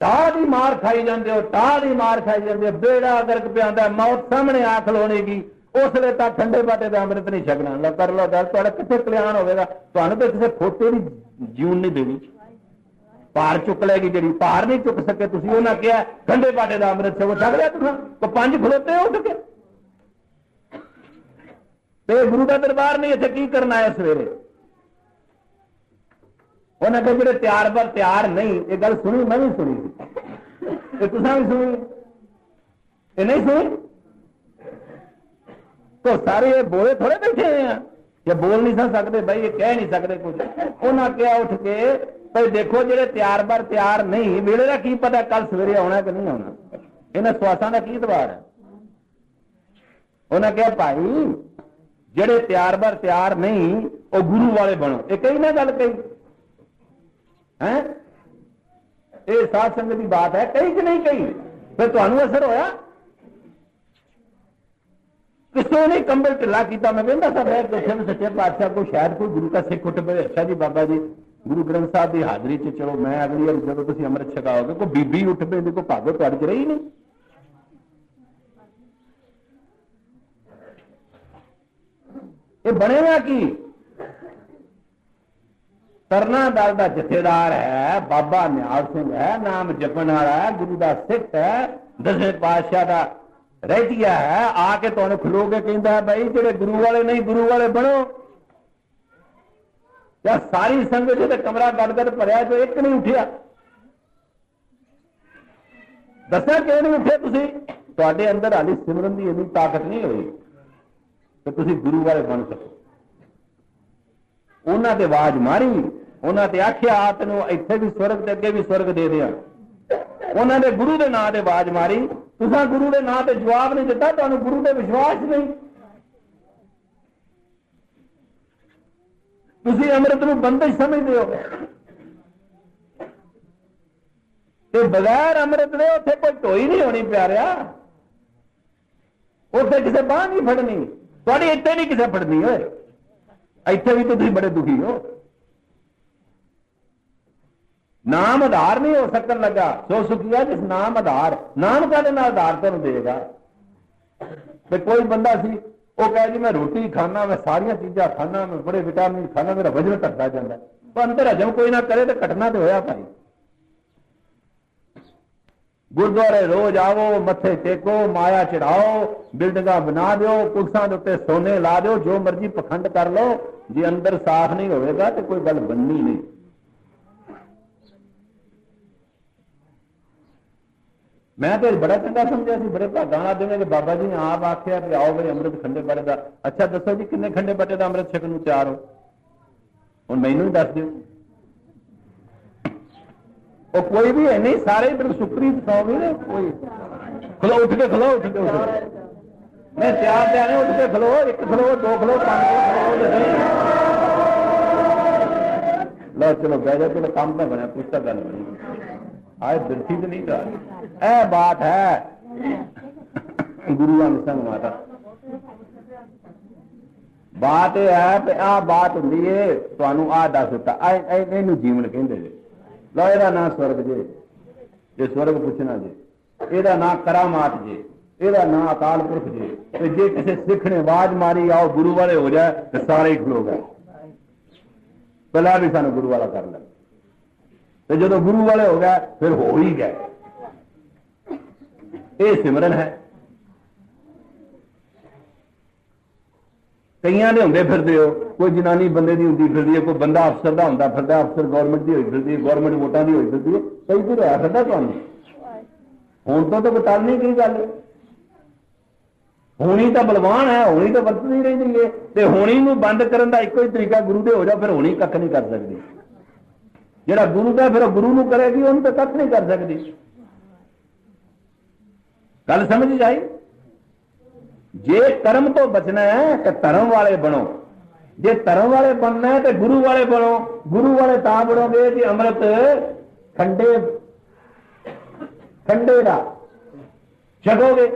ਟਾਹ ਦੀ ਮਾਰ ਖਾਈ ਜਾਂਦੇ ਹੋ ਟਾਹ ਦੀ ਮਾਰ ਖਾਈ ਜਾਂਦੇ ਬੇੜਾ ਗਰਕ ਪਿਆਂਦਾ ਮੌਤ ਸਾਹਮਣੇ ਆ ਖਲੋਣੇਗੀ ਉਸ ਤਾਂ ਠੰਡੇ ਬਾਟੇ ਦਾ ਅੰਮ੍ਰਿਤ ਨਹੀਂ ਛਕਣਾ। ਲੈ ਕਰ ਲੋ ਗੱਲ ਤੁਹਾਡਾ ਕਿੱਥੇ ਕਲਿਆਣ ਹੋਵੇਗਾ? ਤੁਹਾਨੂੰ ਤਾਂ ਕਿਸੇ ਫੋਟੇ ਦੀ ਜੀਵਨ ਨਹੀਂ ਦੇਣੀ। ਭਾਰ ਚੁੱਕ ਲੈਗੀ ਜਿਹੜੀ, ਭਾਰ ਨਹੀਂ ਚੁੱਕ ਸਕੇ। ਤੁਸੀਂ ਉਹਨਾਂ ਕਿਹਾ, ਠੰਡੇ ਬਾਟੇ ਦਾ ਅੰਮ੍ਰਿਤ ਛਕੋ। ਛਕ ਲਿਆ ਤੁਸੀਂ। ਕੋ ਪੰਜ ਖਲੋਤੇ ਉੱਠ ਕੇ ਤੇ ਗੁਰੂ ਦਾ ਦਰਬਾਰ ਨਹੀਂ, ਇੱਥੇ ਕੀ ਕਰਨਾ ਹੈ ਸਵੇਰੇ? ਉਹਨਾਂ ਦੇ ਜਿਹੜੇ ਤਿਆਰ ਬਰ ਤਿਆਰ ਨਹੀਂ, ਇਹ ਗੱਲ ਸੁਣੀ, ਮੈਂ ਵੀ ਸੁਣੀ। ਇਹ ਤੁਸੀਂ ਵੀ ਸੁਣੀ? ਇਹ ਨਹੀਂ ਸੁਣੀ? ਤੋ ਸਾਰੇ ਇਹ ਬੋਲੇ ਥੋੜੇ ਬੈਠੇ ਹੋਏ ਆ। ਜੇ ਬੋਲ ਨਹੀਂ ਸਕਦੇ, ਬਈ ਇਹ ਕਹਿ ਨਹੀਂ ਸਕਦੇ ਕੁਝ। ਉਹਨਾਂ ਕਿਹਾ ਉੱਠ ਕੇ ਭਈ ਦੇਖੋ ਜਿਹੜੇ ਤਿਆਰ ਬਰ ਤਿਆਰ ਨਹੀਂ, ਵੇਲੇ ਦਾ ਕੀ ਪਤਾ ਕੱਲ ਸਵੇਰੇ ਆਉਣਾ ਕਿ ਨਹੀਂ ਆਉਣਾ। ਇਹਨਾਂ ਸਵਾਸਾਂ ਦਾ ਕੀ ਦਵਾਰ ਹੈ? ਉਹਨਾਂ ਕਿਹਾ, ਭਾਈ, ਜਿਹੜੇ ਤਿਆਰ ਬਰ ਤਿਆਰ ਨਹੀਂ, ਉਹ ਗੁਰੂ ਵਾਲੇ ਬਣੋ। ਇਹ ਕਈ ਨਾ ਗੱਲ ਕਹੀ। ਹੈ ਇਹ ਸਾਧ ਸੰਗਤ ਦੀ ਬਾਤ ਹੈ ਕਈ ਕਿ ਨਹੀਂ ਕਹੀ ਫਿਰ ਤੁਹਾਨੂੰ ਅਸਰ ਹੋਇਆ ਕਿਸੇ ਨੇ ਕੰਬਲ ਢਿੱਲਾ ਕੀਤਾ ਮੈਂ ਕਹਿੰਦਾ ਸਾ ਬੈਠ ਕੇ ਫਿਰ ਸੱਚੇ ਪਾਤਸ਼ਾਹ ਕੋ ਸ਼ਾਇਦ ਕੋਈ ਗੁਰੂ ਦਾ ਸਿੱਖ ਉੱਠ ਪਵੇ ਅੱਛਾ ਜੀ ਬਾਬਾ ਜੀ ਗੁਰੂ ਗ੍ਰੰਥ ਸਾਹਿਬ ਦੀ ਹਾਜ਼ਰੀ 'ਚ ਚਲੋ ਮੈਂ ਅਗਲੀ ਵਾਰ ਜਦੋਂ ਤੁਸੀਂ ਅੰਮ੍ਰਿਤ ਛਕਾਓਗੇ ਕੋਈ ਬੀਬੀ ਉੱਠ ਪੈਂਦੀ ਕੋਈ ਭਾਗੋ ਤੁਹਾਡੇ 'ਚ ਰਹੀ ਨਹੀਂ ਇਹ ਬਣੇਗਾ ਕੀ ਤਰਨਾ ਦਲ ਦਾ ਜਥੇਦਾਰ ਹੈ, ਬਾਬਾ ਨਿਹਾਲ ਸਿੰਘ ਹੈ, ਨਾਮ ਜਪਣ ਵਾਲਾ ਹੈ, ਗੁਰੂ ਦਾ ਸਿੱਖ ਹੈ ਦਸਵੇਂ ਪਾਤਸ਼ਾਹ ਦਾ ਰਹਿਤੀਆ ਹੈ, ਆ ਕੇ ਤੁਹਾਨੂੰ ਖਲੋ ਕੇ ਕਹਿੰਦਾ ਹੈ, ਬਈ ਜਿਹੜੇ ਗੁਰੂ ਵਾਲੇ ਨਹੀਂ, ਗੁਰੂ ਵਾਲੇ ਬਣੋ। ਜਾਂ ਸਾਰੀ ਸੰਗਤ ਜਿਹਦੇ ਕਮਰਾ ਗਦਗਦ ਭਰਿਆ ਜੋ ਇੱਕ ਨਹੀਂ ਉੱਠਿਆ। ਦੱਸਿਆ ਕਿਉਂ ਨਹੀਂ ਉੱਠੇ ਤੁਸੀਂ? ਤੁਹਾਡੇ ਅੰਦਰ ਹਾਲੀ ਸਿਮਰਨ ਦੀ ਇੰਨੀ ਤਾਕਤ ਨਹੀਂ ਹੋਈ ਕਿ ਤੁਸੀਂ ਗੁਰੂ ਵਾਲੇ ਬਣ ਸਕੋ। ਉਹਨਾਂ ਤੇ ਆਵਾਜ਼ ਮਾਰੀ, ਉਹਨਾਂ ਤੇ ਆਖਿਆ ਆ ਤੈਨੂੰ ਇੱਥੇ ਵੀ ਸਵਰਗ ਤੇ ਅੱਗੇ ਵੀ ਸਵਰਗ ਦੇ ਦਿਆਂ। ਉਹਨਾਂ ਨੇ ਗੁਰੂ ਦੇ ਨਾਂ ਤੇ ਆਵਾਜ਼ ਮਾਰੀ, ਤੁਸੀਂ ਗੁਰੂ ਦੇ ਨਾਂ ਤੇ ਜਵਾਬ ਨਹੀਂ ਦਿੱਤਾ, ਤੁਹਾਨੂੰ ਗੁਰੂ ਤੇ ਵਿਸ਼ਵਾਸ ਨਹੀਂ। ਤੁਸੀਂ ਅੰਮ੍ਰਿਤ ਨੂੰ ਬੰਦਸ਼ ਸਮਝਦੇ ਹੋ। ਤੇ ਬਗੈਰ ਅੰਮ੍ਰਿਤ ਦੇ ਉੱਥੇ ਕੋਈ ਢੋਈ ਨਹੀਂ ਹੋਣੀ, ਪਿਆਰਿਆ। ਉੱਥੇ ਕਿਸੇ ਬਾਹ ਨਹੀਂ ਫੜਨੀ। ਤੁਹਾਡੀ ਇੱਥੇ ਨਹੀਂ ਕਿਸੇ ਫੜਨੀ, ਓਏ। ਇੱਥੇ ਵੀ ਤਾਂ ਤੁਸੀਂ ਬੜੇ ਦੁਖੀ ਹੋ ਨਾਮ ਆਧਾਰ ਨਹੀਂ ਹੋ ਸਕਣ ਲੱਗਾ ਸੋ ਸੁਖੀਆ ਜਿਸ ਨਾਮ ਆਧਾਰ ਨਾਮ ਕਾਦੇ ਨਾਲ ਆਧਾਰ ਤੁਹਾਨੂੰ ਦੇਗਾ ਤੇ ਕੋਈ ਬੰਦਾ ਸੀ ਉਹ ਕਹੇ ਜੀ ਮੈਂ ਰੋਟੀ ਖਾਣਾ ਮੈਂ ਸਾਰੀਆਂ ਚੀਜ਼ਾਂ ਖਾਣਾ ਮੈਂ ਬੜੇ ਵਿਟਾਮਿਨ ਖਾਣਾ ਮੇਰਾ ਵਜਨ ਘਟਦਾ ਜਾਂਦਾ ਪਰ ਅੰਦਰ ਹਜਮ ਕੋਈ ਨਾ ਕਰੇ ਤੇ ਘਟਣਾ ਤੇ ਹੋਇਆ ਭਾਈ ਗੁਰਦੁਆਰੇ ਰੋਜ਼ ਆਵੋ ਮੱਥੇ ਟੇਕੋ ਮਾਇਆ ਚੜਾਓ ਬਿਲਡਿੰਗਾਂ ਬਣਾ ਦਿਓ ਕੁਰਸਾਂ ਦੇ ਉੱਤੇ ਸੋਨੇ ਲਾ ਦਿਓ ਜੋ ਮਰਜ਼ੀ ਪਖੰਡ ਕਰ ਲਓ ਜੇ ਅੰਦਰ ਸਾਫ਼ ਨਹੀਂ ਹੋਵੇਗਾ ਤੇ ਕੋਈ ਗੱਲ ਬੰਨੀ ਨਹੀਂ ਮੈਂ ਤੇ ਬੜਾ ਚੰਗਾ ਸਮਝਿਆ ਸੀ ਬੜੇ ਭਾਗਾਂ ਨਾਲ ਜਿਵੇਂ ਕਿ ਬਾਬਾ ਜੀ ਨੇ ਆਪ ਆਖਿਆ ਕਿ ਆਓ ਬਈ ਅੰਮ੍ਰਿਤ ਖੰਡੇ ਬਾਰੇ ਦਾ ਅੱਛਾ ਦੱਸੋ ਜੀ ਕਿੰਨੇ ਖੰਡੇ ਬਾਟੇ ਦਾ ਅੰਮ੍ਰਿਤ ਛਕਣ ਨੂੰ ਤਿਆਰ ਹੋ ਹੁਣ ਮੈਨੂੰ ਹੀ ਦੱਸ ਦਿਓ ਉਹ ਕੋਈ ਵੀ ਹੈ ਨਹੀਂ ਸਾਰੇ ਬਿਲ ਸੁਕਰੀ ਸੌ ਵੀ ਨੇ ਕੋਈ ਖਲੋ ਉੱਠ ਕੇ ਖਲੋ ਉੱਠ ਕੇ ਉੱਠ ਕੇ ਮੈਂ ਤਿਆਰ ਤਿਆਰ ਉੱਠ ਕੇ ਖਲੋ, ਇੱਕ ਖਲੋ, ਦੋ ਖਲੋ, ਪੰਜ ਖਲੋ ਲਓ ਚਲੋ, ਬਹਿ ਜਾ ਚਲੋ ਕੰਮ ਤਾਂ ਬਣਿਆ ਪੁੱਛਤਾ ਗੱਲ ਬਣੀ। ਆਏ ਬਿਰਥੀ ਤੇ ਨਹੀਂ ਕਰ ਇਹ ਬਾਤ ਹੈ। ਗੁਰੂਆਂ ਨੇ ਸੰਗ ਮਾਤਾ। ਬਾਤ ਇਹ ਹੈ ਕਿ ਆ ਬਾਤ ਹੁੰਦੀ ਏ, ਤੁਹਾਨੂੰ ਆ ਦੱਸ ਦਿੱਤਾ। ਇਹਨੂੰ ਜੀਵਨ ਕਹਿੰਦੇ ਜੇ ਲਓ, ਇਹਦਾ ਨਾਂ ਸਵਰਗ ਜੇ। ਜੇ ਸਵਰਗ ਪੁੱਛਣਾ ਜੇ, ਇਹਦਾ ਨਾਂ ਕਰਾਮਾਤ ਜੇ। ਇਹਦਾ ਨਾਂ ਅਕਾਲ ਪੁਰਖ ਜੇ। ਤੇ ਜੇ ਕਿਸੇ ਸਿੱਖ ਨੇ ਆਵਾਜ਼ ਮਾਰੀ, ਆਓ ਗੁਰੂ ਵਾਲੇ ਹੋ ਜਾਏ, ਤੇ ਸਾਰੇ ਹੀ ਖਲੋ ਗਏ। ਪਹਿਲਾਂ ਵੀ ਸਾਨੂੰ ਗੁਰੂ ਵਾਲਾ ਕਰ ਲੈ ਤੇ ਜਦੋਂ ਗੁਰੂ ਵਾਲੇ ਹੋ ਗਏ, ਫਿਰ ਹੋ ਹੀ ਗਏ। ਇਹ ਸਿਮਰਨ ਹੈ। ਕਈਆਂ ਦੇ ਹੁੰਦੇ ਫਿਰਦੇ ਹੋ, ਕੋਈ ਜਨਾਨੀ ਬੰਦੇ ਦੀ ਹੁੰਦੀ ਫਿਰਦੀ ਹੈ, ਕੋਈ ਬੰਦਾ ਅਫਸਰ ਦਾ ਹੁੰਦਾ ਫਿਰਦਾ ਅਫਸਰ ਗਵਰਨਮੈਂਟ ਦੀ ਹੋਈ ਫਿਰਦੀ ਹੈ ਗਵਰਨਮੈਂਟ ਵੋਟਾਂ ਦੀ ਹੋਈ ਫਿਰਦੀ ਹੈ ਕਈ ਕੁਝ ਹੋਇਆ ਫਿਰਦਾ ਤੁਹਾਨੂੰ? ਹੁਣ ਤੋਂ ਤਾਂ ਬਤਾ ਨਹੀਂ ਕੀ ਗੱਲ। ਹੋਣੀ ਤਾਂ ਬਲਵਾਨ ਹੈ, ਹੋਣੀ ਤਾਂ ਵਰਤਦੀ ਰਹਿੰਦੀ ਹੈ ਤੇ ਹੋਣੀ ਨੂੰ ਬੰਦ ਕਰਨ ਦਾ ਇੱਕੋ ਹੀ ਤਰੀਕਾ ਗੁਰੂ ਦੇ ਹੋ ਜਾ, ਫਿਰ ਹੋਣੀ ਕੱਖ ਨਹੀਂ ਕਰ ਸਕਦੀ। ਜਿਹੜਾ ਗੁਰੂ ਦਾ, ਫਿਰ ਉਹ ਗੁਰੂ ਨੂੰ ਕਰੇਗੀ, ਉਹਨੂੰ ਤਾਂ ਕੱਖ ਨਹੀਂ ਕਰ ਸਕਦੀ। ਗੱਲ ਸਮਝ ਜਾਈ ਜੇ ਕਰਮ ਤੋਂ ਬਚਣਾ ਹੈ, ਤੇ ਧਰਮ ਵਾਲੇ ਬਣੋ। ਜੇ ਧਰਮ ਵਾਲੇ ਬਣਨਾ ਹੈ, ਤੇ ਗੁਰੂ ਵਾਲੇ ਬਣੋ। ਗੁਰੂ ਵਾਲੇ ਤਾਂ ਬਣੋਗੇ ਜੇ ਅੰਮ੍ਰਿਤ ਖੰਡੇ ਖੰਡੇ ਦਾ ਛਕੋਗੇ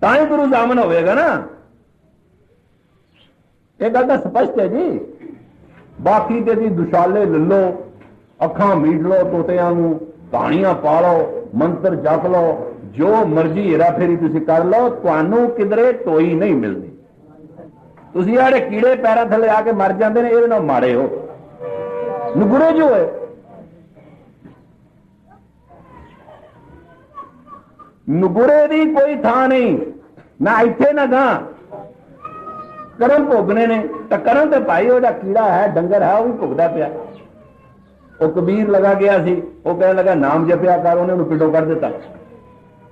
ਤਾਂ ਹੀ ਗੁਰੂ ਜਾਮਨ ਹੋਵੇਗਾ ਨਾ। ਇਹ ਗੱਲ ਤਾਂ ਸਪਸ਼ਟ ਹੈ ਜੀ। ਬਾਕੀ ਤੇ ਜੀ ਦੁਸ਼ਾਲੇ ਲੱਲੋ ਅੱਖਾਂ ਮੀਟ ਲਓ ਤੋਤਿਆਂ ਨੂੰ ਕਹਾਣੀਆਂ ਪਾ ਲਓ, ਮੰਤਰ ਜਪ ਲਓ, ਜੋ ਮਰਜ਼ੀ ਹੀਰਾ ਫੇਰੀ ਤੁਸੀਂ ਕਰ ਲਓ, ਤੁਹਾਨੂੰ ਕਿਧਰੇ ਟੋਈ ਨਹੀਂ ਮਿਲਦੀ। ਤੁਸੀਂ ਆੜੇ ਕੀੜੇ ਪੈਰਾਂ ਥੱਲੇ ਆ ਕੇ ਮਰ ਜਾਂਦੇ ਨੇ, ਇਹਦੇ ਨਾਲ ਮਾੜੇ ਹੋ। ਗੁਰੂ ਜੀ ਹੋਏ। ਨਗੁਰੇ ਦੀ ਕੋਈ ਥਾਂ ਨਹੀਂ। ਨਾ ਇੱਥੇ ਨਾ ਗਾਂ। ਕਰਮ ਭੋਗਣੇ ਨੇ। ਤਾਂ ਕਰਮ ਤੇ ਭਾਈ ਉਹਦਾ ਕੀੜਾ ਹੈ, ਡੰਗਰ ਹੈ, ਉਹ ਵੀ ਭੁਗਦਾ ਪਿਆ। ਉਹ ਕਬੀਰ ਲਗਾ ਗਿਆ ਸੀ। ਉਹ ਕਹਿਣ ਲੱਗਾ, ਨਾਮ ਜਪਿਆ ਕਰ, ਉਹਨੇ ਉਹਨੂੰ ਪਿੰਡੋਂ ਕੱਢ ਦਿੱਤਾ।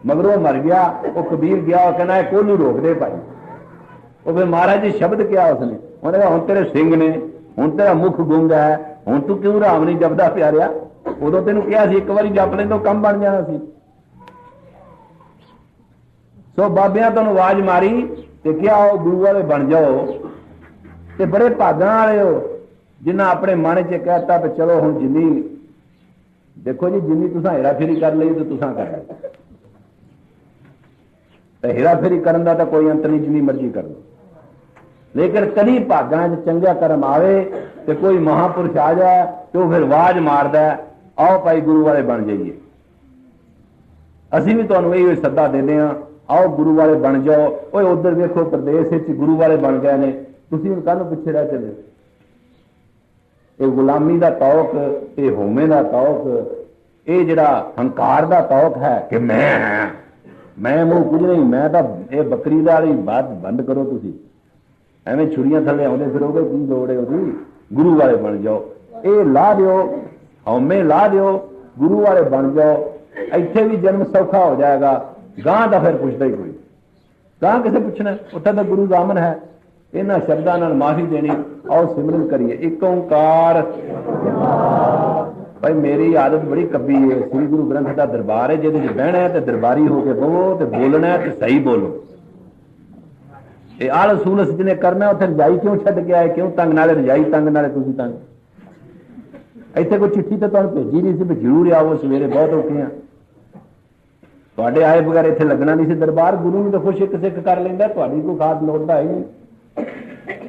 ਮਗਰ ਉਹ ਮਰ ਗਿਆ। ਉਹ ਕਬੀਰ ਗਿਆ, ਉਹ ਕਹਿੰਦਾ, ਇਹ ਕੋਹਨੂੰ ਰੋਕਦੇ ਭਾਈ। ਉਹ ਫਿਰ ਮਹਾਰਾਜ ਜੀ ਸ਼ਬਦ ਕਿਹਾ ਉਸਨੇ। ਉਹਨੇ ਕਿਹਾ, ਹੁਣ ਤੇਰੇ ਸਿੰਘ ਨੇ, ਹੁਣ ਤੇਰਾ ਮੁਖ ਗੁੰਗਾ ਹੈ, ਹੁਣ ਤੂੰ ਕਿਉਂ ਰਾਮ ਨਹੀਂ ਜਪਦਾ ਪਿਆਰਿਆ? ਉਦੋਂ ਤੈਨੂੰ ਕਿਹਾ ਸੀ, ਇੱਕ ਵਾਰੀ ਜਪ ਲੈਂਦੋ ਕੰਮ ਬਣ ਜਾਣਾ ਸੀ। ਸੋ ਬਾਬਿਆਂ ਤੁਹਾਨੂੰ ਆਵਾਜ਼ ਮਾਰੀ ਤੇ ਕਿਹਾ, ਉਹ ਗੁਰੂ ਵਾਲੇ ਬਣ ਜਾਓ ਤੇ ਬੜੇ ਭਾਗਾਂ ਵਾਲੇ ਹੋ, ਜਿਨ੍ਹਾਂ ਆਪਣੇ ਮਨ 'ਚ ਕਹਿਤਾ ਤੇ ਚਲੋ ਹੁਣ ਜਿੰਨੀ ਦੇਖੋ ਜੀ, ਜਿੰਨੀ ਤੁਸੀਂ ਹੇਰਾ ਫੇਰੀ ਕਰ ਲਈ ਤੇ ਤੁਸੀਂ ਕਰ ਲਈ। ਤੇ ਹੇਰਾ ਫੇਰੀ ਕਰਨ ਦਾ ਤਾਂ ਕੋਈ ਅੰਤ ਨਹੀਂ, ਜਿੰਨੀ ਮਰਜ਼ੀ ਕਰ ਲਓ। ਲੇਕਿਨ ਕਦੀ ਭਾਗਾਂ 'ਚ ਚੰਗਾ ਕਰਮ ਆਵੇ ਤੇ ਕੋਈ ਮਹਾਪੁਰਸ਼ ਆ ਜਾਏ ਤੇ ਉਹ ਫਿਰ ਆਵਾਜ਼ ਮਾਰਦਾ, ਆਓ ਭਾਈ ਗੁਰੂ ਵਾਲੇ ਬਣ ਜਾਈਏ। ਅਸੀਂ ਵੀ ਤੁਹਾਨੂੰ ਇਹ ਸੱਦਾ ਦਿੰਦੇ ਹਾਂ ਆਓ ਗੁਰੂ ਵਾਲੇ ਬਣ ਜਾਓ। ਓਏ ਉਧਰ ਵੇਖੋ, ਪ੍ਰਦੇਸ਼ ਵਿੱਚ ਗੁਰੂ ਵਾਲੇ ਬਣ ਗਏ ਨੇ। ਤੁਸੀਂ ਹੁਣ ਕੱਲ ਪਿੱਛੇ ਰਹਿ ਚੱਲੇ? ਇਹ ਗੁਲਾਮੀ ਦਾ ਤੌਕ, ਇਹ ਹੋਮੇ ਦਾ ਤੌਕ, ਇਹ ਜਿਹੜਾ ਹੰਕਾਰ ਦਾ ਤੌਕ ਹੈ ਕਿ ਮੈਂ ਹਾਂ। ਮੈਂ ਮੂੰਹ ਕੁਝ ਨਹੀਂ, ਮੈਂ ਤਾਂ ਇਹ ਬੱਕਰੀ ਦਾ ਵਾਲੀ ਬਾਤ ਬੰਦ ਕਰੋ ਤੁਸੀਂ। ਐਵੇਂ ਛੁਰੀਆਂ ਥੱਲੇ ਆਉਂਦੇ ਫਿਰੋਗੇ, ਕੀ ਲੋੜ ਹੈ ਉਹਦੀ? ਗੁਰੂ ਵਾਲੇ ਬਣ ਜਾਓ। ਇਹ ਲਾ ਦਿਓ, ਹਉਮੈ ਲਾ ਦਿਓ, ਗੁਰੂ ਵਾਲੇ ਬਣ ਜਾਓ। ਇੱਥੇ ਵੀ ਜਨਮ ਸੌਖਾ ਹੋ ਜਾਏਗਾ। ਗਾਂ ਦਾ ਫਿਰ ਪੁੱਛਦਾ ਹੀ ਕੋਈ। ਗਾਂ ਕਿਸੇ ਪੁੱਛਣਾ? ਉੱਥੇ ਤਾਂ ਗੁਰੂ ਜਾਮਨ ਹੈ। ਇਹਨਾਂ ਸ਼ਬਦਾਂ ਨਾਲ ਮਾਫੀ ਦੇਣੀ, ਆਓ ਸਿਮਰਨ ਕਰੀਏ। ਇੱਕ ਓੰਕਾਰ। ਭਾਈ, ਮੇਰੀ ਆਦਤ ਬੜੀ ਕੱਬੀ ਹੈ ਸ੍ਰੀ ਗੁਰੂ ਗ੍ਰੰਥ ਦਾ ਦਰਬਾਰ ਹੈ ਜਿਹਦੇ ਵਿੱਚ ਬਹਿਣਾ ਹੈ ਤੇ ਦਰਬਾਰੀ ਹੋ ਕੇ ਬਵੋ ਤੇ ਬੋਲਣਾ ਹੈ ਤੇ ਸਹੀ ਬੋਲੋ। ਇਹ ਆਲ ਸੂਲਸ ਜਿਹਨੇ ਕਰਨਾ, ਉੱਥੇ ਰਜਾਈ ਕਿਉਂ ਛੱਡ ਕੇ ਆਏ? ਕਿਉਂ ਤੰਗ? ਨਾਲੇ ਰਜਾਈ ਤੰਗ, ਨਾਲੇ ਤੁਸੀਂ ਤੰਗ। ਇੱਥੇ ਕੋਈ ਚਿੱਠੀ ਤਾਂ ਤੁਹਾਨੂੰ ਭੇਜੀ ਨਹੀਂ ਸੀ ਵੀ ਜ਼ਰੂਰ ਆਵੋ ਸਵੇਰੇ ਬਹੁਤ ਔਖੇ ਆ। ਤੁਹਾਡੇ ਆਏ ਬਗੈਰ ਇੱਥੇ ਲੱਗਣਾ ਨਹੀਂ ਸੀ ਦਰਬਾਰ, ਗੁਰੂ ਨੂੰ ਤਾਂ ਖੁਸ਼ ਇੱਕ ਸਿੱਖ ਕਰ ਲੈਂਦਾ, ਤੁਹਾਡੀ ਕੋਈ ਖਾਸ ਲੋੜ ਤਾਂ ਹੈ ਹੀ ਨਹੀਂ।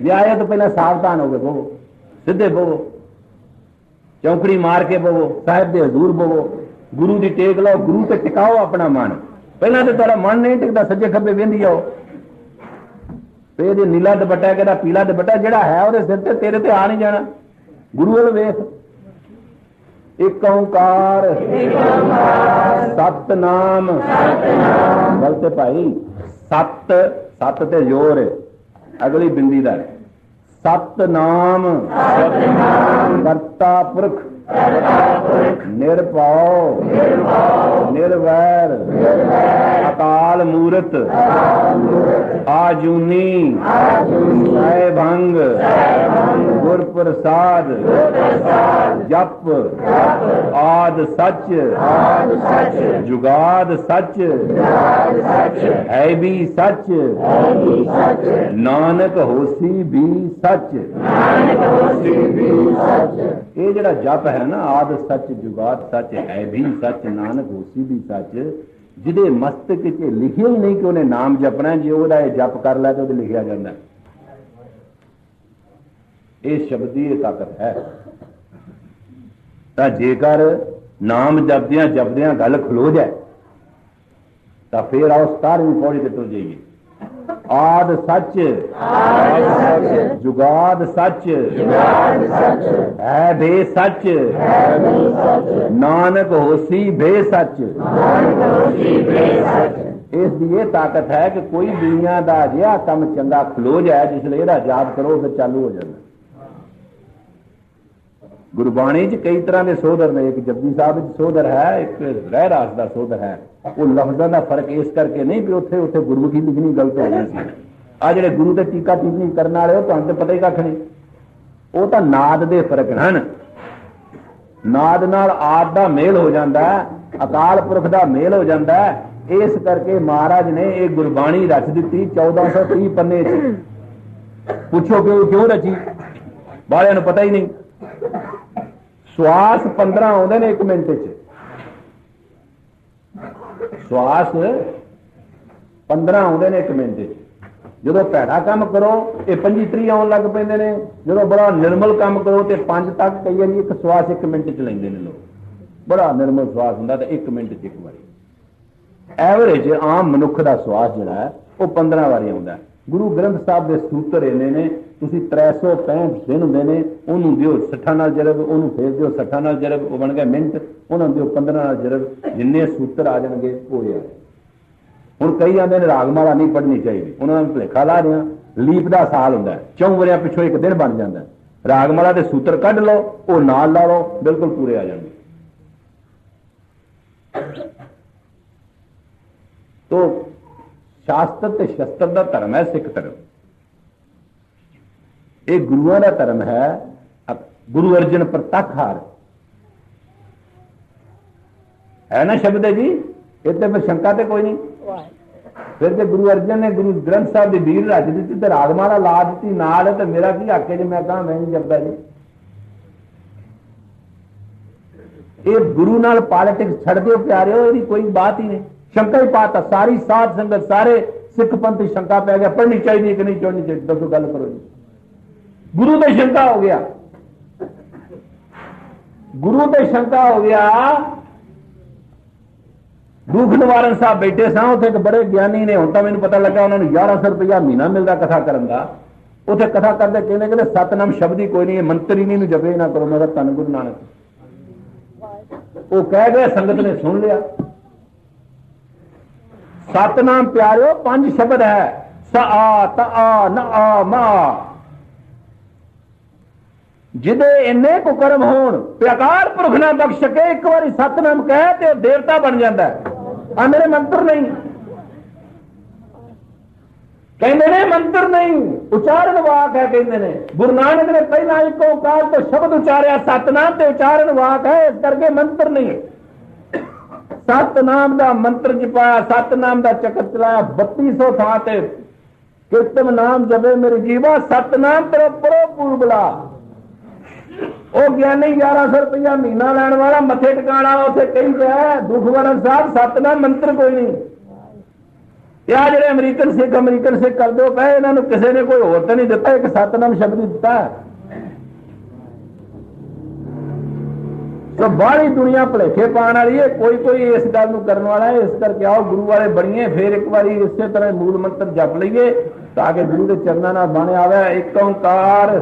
ਜੇ ਆਇਆ ਤਾਂ ਪਹਿਲਾਂ ਸਾਵਧਾਨ ਹੋ ਗਏ ਬਵੋ, ਸਿੱਧੇ ਬਵੋ, ਚੌਂਕੜੀ ਮਾਰ ਕੇ ਬਵੋ, ਸਾਹਿਬ ਦੇ ਹਜ਼ੂਰ ਬਵੋ, ਗੁਰੂ ਦੀ ਟੇਕ ਲਓ, ਗੁਰੂ ਤੇ ਟਿਕਾਓ ਆਪਣਾ ਮਨ। ਪਹਿਲਾਂ ਤਾਂ ਤੁਹਾਡਾ ਮਨ ਨਹੀਂ ਟਿਕਦਾ, ਸੱਜੇ ਖੱਬੇ ਵੇਂਦੀ ਆਓ ਤੇ ਇਹਦੇ ਨੀਲਾ ਦੁਪੱਟਾ ਕਿਹੜਾ, ਪੀਲਾ ਦੁਪੱਟਾ ਜਿਹੜਾ ਹੈ, ਉਹਦੇ ਸਿਰ ਤੇ ਤੇਰੇ ਤੇ ਆ ਨਹੀਂ ਜਾਣਾ। ਗੁਰੂ ਵੱਲ ਵੇਖ। ਇੱਕ ਓੰਕਾਰ। ਸਤਨਾਮ। ਸਤਨਾਮ। ਗਲਤ ਭਾਈ ਸਤ ਸਤ ਤੇ ਜ਼ੋਰ ਅਗਲੀ ਬਿੰਦੀ ਦਾ। ਸਤਨਾਮ। ਸਤਨਾਮ। ਕਰਤਾ ਪੁਰਖ ਨਿਰਭਉ। ਨਿਰਵੈਰ। ਅਕਾਲ ਮੂਰਤ। ਆਜੂਨੀ। ਸਹਿਭੰਗ ਗੁਰ ਪ੍ਰਸਾਦ ਜਪ। ਆਦ ਸੱਚ। ਜੁਗਾਦ ਸੱਚ। ਹੈ ਵੀ ਸੱਚ। ਨਾਨਕ ਹੋਸੀ ਵੀ ਸੱਚ। ਇਹ ਜਿਹੜਾ ਜਪ ਹੈ ਨਾ, ਆਦ ਸੱਚ ਜੁਗਾਦ ਸੱਚ ਹੈ ਵੀ, ਸੱਚ ਨਾਨਕ ਹੋਸੀ ਵੀ ਸੱਚ। ਜਿਹਦੇ ਮਸਤਕ 'ਚ ਲਿਖਿਆ ਹੀ ਨਹੀਂ ਕਿ ਉਹਨੇ ਨਾਮ ਜਪਣਾ, ਜੇ ਉਹਦਾ ਇਹ ਜਪ ਕਰ ਲੈ ਤਾਂ ਉਹਦੇ ਲਿਖਿਆ ਜਾਂਦਾ। ਇਹ ਸ਼ਬਦੀ ਇਹ ਤਾਕਤ ਹੈ। ਤਾਂ ਜੇਕਰ ਨਾਮ ਜਪਦਿਆਂ ਜਪਦਿਆਂ ਗੱਲ ਖਲੋ ਜਾਏ, ਤਾਂ ਫੇਰ ਆਓ 17ਵੀਂ ਪੌੜੀ ਤੇ ਤੁਰ ਜਾਈਏ। ਆਦ ਸੱਚ। ਆਦ ਸੱਚ। ਜੁਗਾਦ ਸੱਚ। ਜੁਗਾਦ ਸੱਚ। ਹੈ ਬੇ ਸੱਚ। ਹੈ ਬੇ ਸੱਚ। ਨਾਨਕ ਹੋਸੀ ਬੇ ਸੱਚ। ਨਾਨਕ ਹੋਸੀ ਬੇ ਸੱਚ। ਇਸ ਦੀ ਇਹ ਤਾਕਤ ਹੈ ਕਿ ਕੋਈ ਦੁਨੀਆ ਦਾ ਅਜਿਹਾ ਕੰਮ ਚੰਗਾ ਖਲੋ ਜਾਏ ਜਿਸ ਲਈ ਇਹਦਾ ਜਾਪ ਕਰੋ ਫਿਰ ਚਾਲੂ ਹੋ ਜਾਂਦਾ। ਗੁਰਬਾਣੀ 'ਚ ਕਈ ਤਰ੍ਹਾਂ ਦੇ ਸੋਧਰ ਨੇ। ਇੱਕ ਜਪਜੀ ਸਾਹਿਬ ਵਿੱਚ ਸੋਧਰ ਹੈ ਇੱਕ ਰਹਿ ਰਾਸ ਦਾ ਸੋਧਰ ਹੈ। ਉਹ ਲਫ਼ਜ਼ਾਂ ਦਾ ਫ਼ਰਕ ਇਸ ਕਰਕੇ ਨਹੀਂ ਵੀ ਉੱਥੇ ਉੱਥੇ ਗੁਰਮੁਖੀ ਲਿਖਣੀ ਗਲਤ ਹੋ ਗਈ ਸੀ ਆ ਜਿਹੜੇ ਗੁਰੂ ਤੇ ਟੀਕਾ ਟਿੱਪਣੀ ਕਰਨ ਵਾਲੇ, ਉਹ ਤੁਹਾਨੂੰ ਤੇ ਪਤਾ ਹੀ ਕੱਖ ਨਹੀਂ। ਉਹ ਤਾਂ ਨਾਦ ਦੇ ਫ਼ਰਕ ਹਨ। ਨਾਦ ਨਾਲ ਆਦ ਦਾ ਮੇਲ ਹੋ ਜਾਂਦਾ ਅਕਾਲ ਪੁਰਖ ਦਾ ਮੇਲ ਹੋ ਜਾਂਦਾ ਇਸ ਕਰਕੇ ਮਹਾਰਾਜ ਨੇ ਇਹ ਗੁਰਬਾਣੀ ਰਚ ਦਿੱਤੀ 1430 ਪੰਨੇ 'ਚ। ਪੁੱਛੋ ਕਿ ਉਹ ਕਿਉਂ ਰਚੀ? ਬਾਲਿਆਂ ਨੂੰ ਪਤਾ ਹੀ ਨਹੀਂ। ਸਵਾਸ 15 ਆਉਂਦੇ ਨੇ 1 ਮਿੰਟ 'ਚ। ਸਵਾਸ 15 ਆਉਂਦੇ ਨੇ ਇੱਕ ਮਿੰਟ 'ਚ। ਜਦੋਂ ਭੈੜਾ ਕੰਮ ਕਰੋ, ਇਹ 25 30 ਆਉਣ ਲੱਗ ਪੈਂਦੇ ਨੇ। ਜਦੋਂ ਬੜਾ ਨਿਰਮਲ ਕੰਮ ਕਰੋ, ਤੇ 5 ਤੱਕ ਕਈ ਵਾਰੀ ਇੱਕ ਸਵਾਸ ਇੱਕ ਮਿੰਟ 'ਚ ਲੈਂਦੇ ਨੇ ਲੋਕ। ਬੜਾ ਨਿਰਮਲ ਸਵਾਸ ਹੁੰਦਾ ਤਾਂ ਇੱਕ ਮਿੰਟ 'ਚ ਇੱਕ ਵਾਰੀ। ਐਵਰੇਜ ਆਮ ਮਨੁੱਖ ਦਾ ਸਵਾਸ ਜਿਹੜਾ ਹੈ, ਉਹ 15 ਵਾਰੀ ਆਉਂਦਾ ਹੈ। ਗੁਰੂ ਗ੍ਰੰਥ ਸਾਹਿਬ ਦੇ ਸੂਤਰ ਇਹਨੇ ਨੇ, ਤੁਸੀਂ 365 ਦਿਨ ਹੁੰਦੇ ਨੇ, ਉਹਨੂੰ ਦਿਓ 60 ਨਾਲ ਜਰਬ ਉਹਨੂੰ ਫੇਰ ਦਿਓ 60 ਨਾਲ ਜਰਬ ਉਹ ਬਣ ਗਿਆ ਮਿੰਟ, ਉਹਨਾਂ ਦਿਓ 15 ਨਾਲ ਜਰਬ ਜਿੰਨੇ ਸੂਤਰ ਆ ਜਾਣਗੇ, ਉਹ ਯਾਰ ਹੁਣ ਕਈ ਆਂਦੇ ਨੇ ਰਾਗਮਾਲਾ ਨਹੀਂ ਪੜ੍ਹਨੀ ਚਾਹੀਦੀ, ਉਹਨਾਂ ਨੂੰ ਭੁਲੇਖਾ ਲਾ ਰਿਹਾ ਲੀਪ ਦਾ ਸਾਲ ਹੁੰਦਾ ਚੌਂ ਵਰਿਆਂ ਪਿੱਛੋਂ ਇੱਕ ਦਿਨ ਬਣ ਜਾਂਦਾ ਰਾਗਮਾਲਾ ਦੇ ਸੂਤਰ ਕੱਢ ਲਓ, ਉਹ ਨਾਲ ਲਾ ਲਓ, ਬਿਲਕੁਲ ਪੂਰੇ ਆ ਜਾਣਗੇ। ਤੋ ਸ਼ਾਸਤਰ ਤੇ ਸ਼ਸਤਰ ਦਾ ਧਰਮ ਹੈ ਸਿੱਖ ਧਰਮ ਇਹ ਗੁਰੂਆਂ ਦਾ ਧਰਮ ਹੈ ਗੁਰੂ ਅਰਜਨ ਪ੍ਰਤੱਖ ਹਾਰ ਹੈ ਨਾ ਸ਼ਬਦ ਹੈ ਜੀ ਇੱਥੇ ਫਿਰ ਸ਼ੰਕਾ ਤੇ ਕੋਈ ਨਹੀਂ ਫਿਰ ਤੇ ਗੁਰੂ ਅਰਜਨ ਨੇ ਗੁਰੂ ਗ੍ਰੰਥ ਸਾਹਿਬ ਦੀ ਵੀਰ ਰੱਜ ਦਿੱਤੀ ਤੇ ਰਾਗਮਾਲਾ ਲਾ ਦਿੱਤੀ ਨਾਲ ਤੇ ਮੇਰਾ ਕੀ ਹੱਕ ਹੈ ਜੇ ਮੈਂ ਕਹਾਂ ਮੈਂ ਨਹੀਂ ਜਪਦਾ ਜੀ ਇਹ ਗੁਰੂ ਨਾਲ ਪੋਲਿਟਿਕਸ ਛੱਡ ਦਿਓ ਪਿਆਰਿਓ ਇਹਦੀ ਕੋਈ ਬਾਤ ਹੀ ਨਹੀਂ ਸ਼ੰਕਾ ਹੀ ਪਾਤਾ, ਸਾਰੀ ਸਾਧ ਸੰਗਤ, ਸਾਰੇ ਸਿੱਖ ਪੰਥ ਸ਼ੰਕਾ ਪੈ ਗਿਆ, ਪੜ੍ਹਨੀ ਚਾਹੀਦੀ ਕਿ ਨਹੀਂ ਚਾਹੀਦੀ ਦੱਸੋ, ਗੱਲ ਕਰੋ ਜੀ। ਗੁਰੂ ਤੇ ਸ਼ੰਕਾ ਹੋ ਗਿਆ। ਗੁਰੂ ਤੇ ਸ਼ੰਕਾ ਹੋ ਗਿਆ। ਦੁੱਖ ਨਿਵਾਰਨ ਸਾਹਿਬ ਬੈਠੇ ਸਾਂ, ਉੱਥੇ ਇੱਕ ਬੜੇ ਗਿਆਨੀ ਨੇ, ਹੁਣ ਤਾਂ ਮੈਨੂੰ ਪਤਾ ਲੱਗਾ ਉਹਨਾਂ ਨੂੰ 1100 ਰੁਪਇਆ ਮਹੀਨਾ ਮਿਲਦਾ ਕਥਾ ਕਰਨ ਦਾ। ਉੱਥੇ ਕਥਾ ਕਰਦੇ ਕਹਿੰਦੇ ਕਹਿੰਦੇ ਸਤਨਾਮ ਸ਼ਬਦ ਹੀ ਕੋਈ ਨਹੀਂ, ਇਹ ਮੰਤਰ ਨਹੀਂ ਨੂੰ ਜਪੇ ਨਾ ਕਰੋ ਮੇਰਾ ਧੰਨ ਗੁਰੂ ਨਾਨਕ। ਉਹ ਕਹਿ ਗਏ, ਸੰਗਤ ਨੇ ਸੁਣ ਲਿਆ। ਸਤਨਾਮ ਪਿਆਰਿਓ, ਪੰਜ ਸ਼ਬਦ ਹੈ। ਸ ਆ, ਤ ਆ, ਨ ਆ, ਮਾ। ਜਿਹਦੇ ਇੰਨੇ ਕੁਕਰਮ ਹੋਣ, ਪਿਆਕਾਰ ਪੁਰਖ ਨਾ ਬਖਸ਼ ਕੇ ਇੱਕ ਵਾਰੀ ਸਤਨਾਮ ਕਹਿ ਤੇ ਦੇਵਤਾ ਬਣ ਜਾਂਦਾ ਆ ਮੇਰੇ ਮੰਤਰ ਨਹੀਂ। ਕਹਿੰਦੇ ਨੇ ਮੰਤਰ ਨਹੀਂ। ਉਚਾਰਨ ਵਾਕ ਹੈ, ਕਹਿੰਦੇ ਨੇ। ਗੁਰੂ ਨਾਨਕ ਨੇ ਪਹਿਲਾਂ ਇੱਕ ਓੰਕਾਰ ਤੋਂ ਸ਼ਬਦ ਉਚਾਰਿਆ, ਸਤਨਾਮ ਤੇ ਉਚਾਰਨ ਵਾਕ ਹੈ, ਇਸ ਕਰਕੇ ਮੰਤਰ ਨਹੀਂ। ਸਤਨਾਮ ਦਾ ਮੰਤਰ ਜਪਾਇਆ ਸਤਨਾਮ ਦਾ ਚੱਕਰ ਚਲਾਇਆ 3200 ਥਾਂ ਤੇ ਕਿਰਤਮ ਨਾਮ ਜਪੇ ਮੇਰੇ ਜੀਵਾ ਸਤਨਾਮ ਤੇਰਾ ਪਰੋ ਪੂਰਬਲਾ ਉਹ ਗਿਆਨੀ 1100 ਰੁਪਇਆ ਮਹੀਨਾ ਲੈਣ ਵਾਲਾ, ਮੱਥੇ ਟਿਕਾਣ ਵਾਲਾ ਉੱਥੇ ਕਹੀ ਪਿਆ, ਦੁੱਖ ਵਰਨ ਸਾਹਿਬ ਸਤਨਾਮ ਮੰਤਰ ਕੋਈ ਨਹੀਂ। ਤੇ ਆ ਜਿਹੜੇ ਅਮਰੀਕਨ ਸਿੱਖ ਅਮਰੀਕਨ ਸਿੱਖ ਕਰਦੇ ਹੋ, ਪਏ ਇਹਨਾਂ ਨੂੰ ਕਿਸੇ ਨੇ ਕੋਈ ਹੋਰ ਤਾਂ ਨਹੀਂ ਦਿੱਤਾ, ਇੱਕ ਸਤਨਾਮ ਸ਼ਬਦ ਦਿੱਤਾ। ਸੋ ਬਾਹਲੀ ਦੁਨੀਆ ਭਲੇਖੇ ਪਾਉਣ ਵਾਲੀ ਹੈ, ਕੋਈ ਕੋਈ ਇਸ ਗੱਲ ਨੂੰ ਕਰਨ ਵਾਲਾ ਹੈ, ਇਸ ਕਰਕੇ ਆਓ ਗੁਰੂ ਵਾਲੇ ਬਣੀਏ, ਫਿਰ ਇੱਕ ਵਾਰੀ ਇਸੇ ਤਰ੍ਹਾਂ ਮੂਲ ਮੰਤਰ ਜਪ ਲਈਏ, ਤਾਂ ਕਿ ਗੁਰੂ ਦੇ ਚਰਨਾਂ ਨਾਲ ਬਣ ਆਵੇ ਇੱਕ ਓੰਕਾਰ।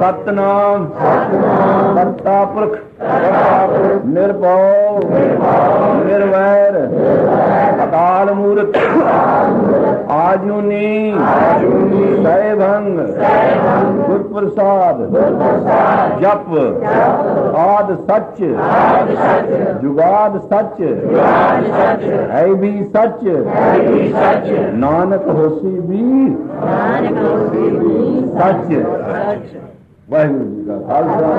ਸਤਨਾਮ। ਕਰਤਾ ਪੁਰਖ। ਨਿਰਭਉ। ਨਿਰਵੈਰ। ਅਕਾਲ ਮੂਰਤ। ਆਜੂਨੀ। ਸੈਭੰਗ ਪ੍ਰਸਾਦ। ਜਪ। ਆਦ ਸੱਚ। ਜੁਗਾਦ ਸੱਚ। ਹੈ ਵੀ ਸੱਚ। ਨਾਨਕ ਹੋਸੀ ਵੀ। ਸੱਚ। ਵਾਹਿਗੁਰੂ ਜੀ ਕਾ ਖਾਲਸਾ।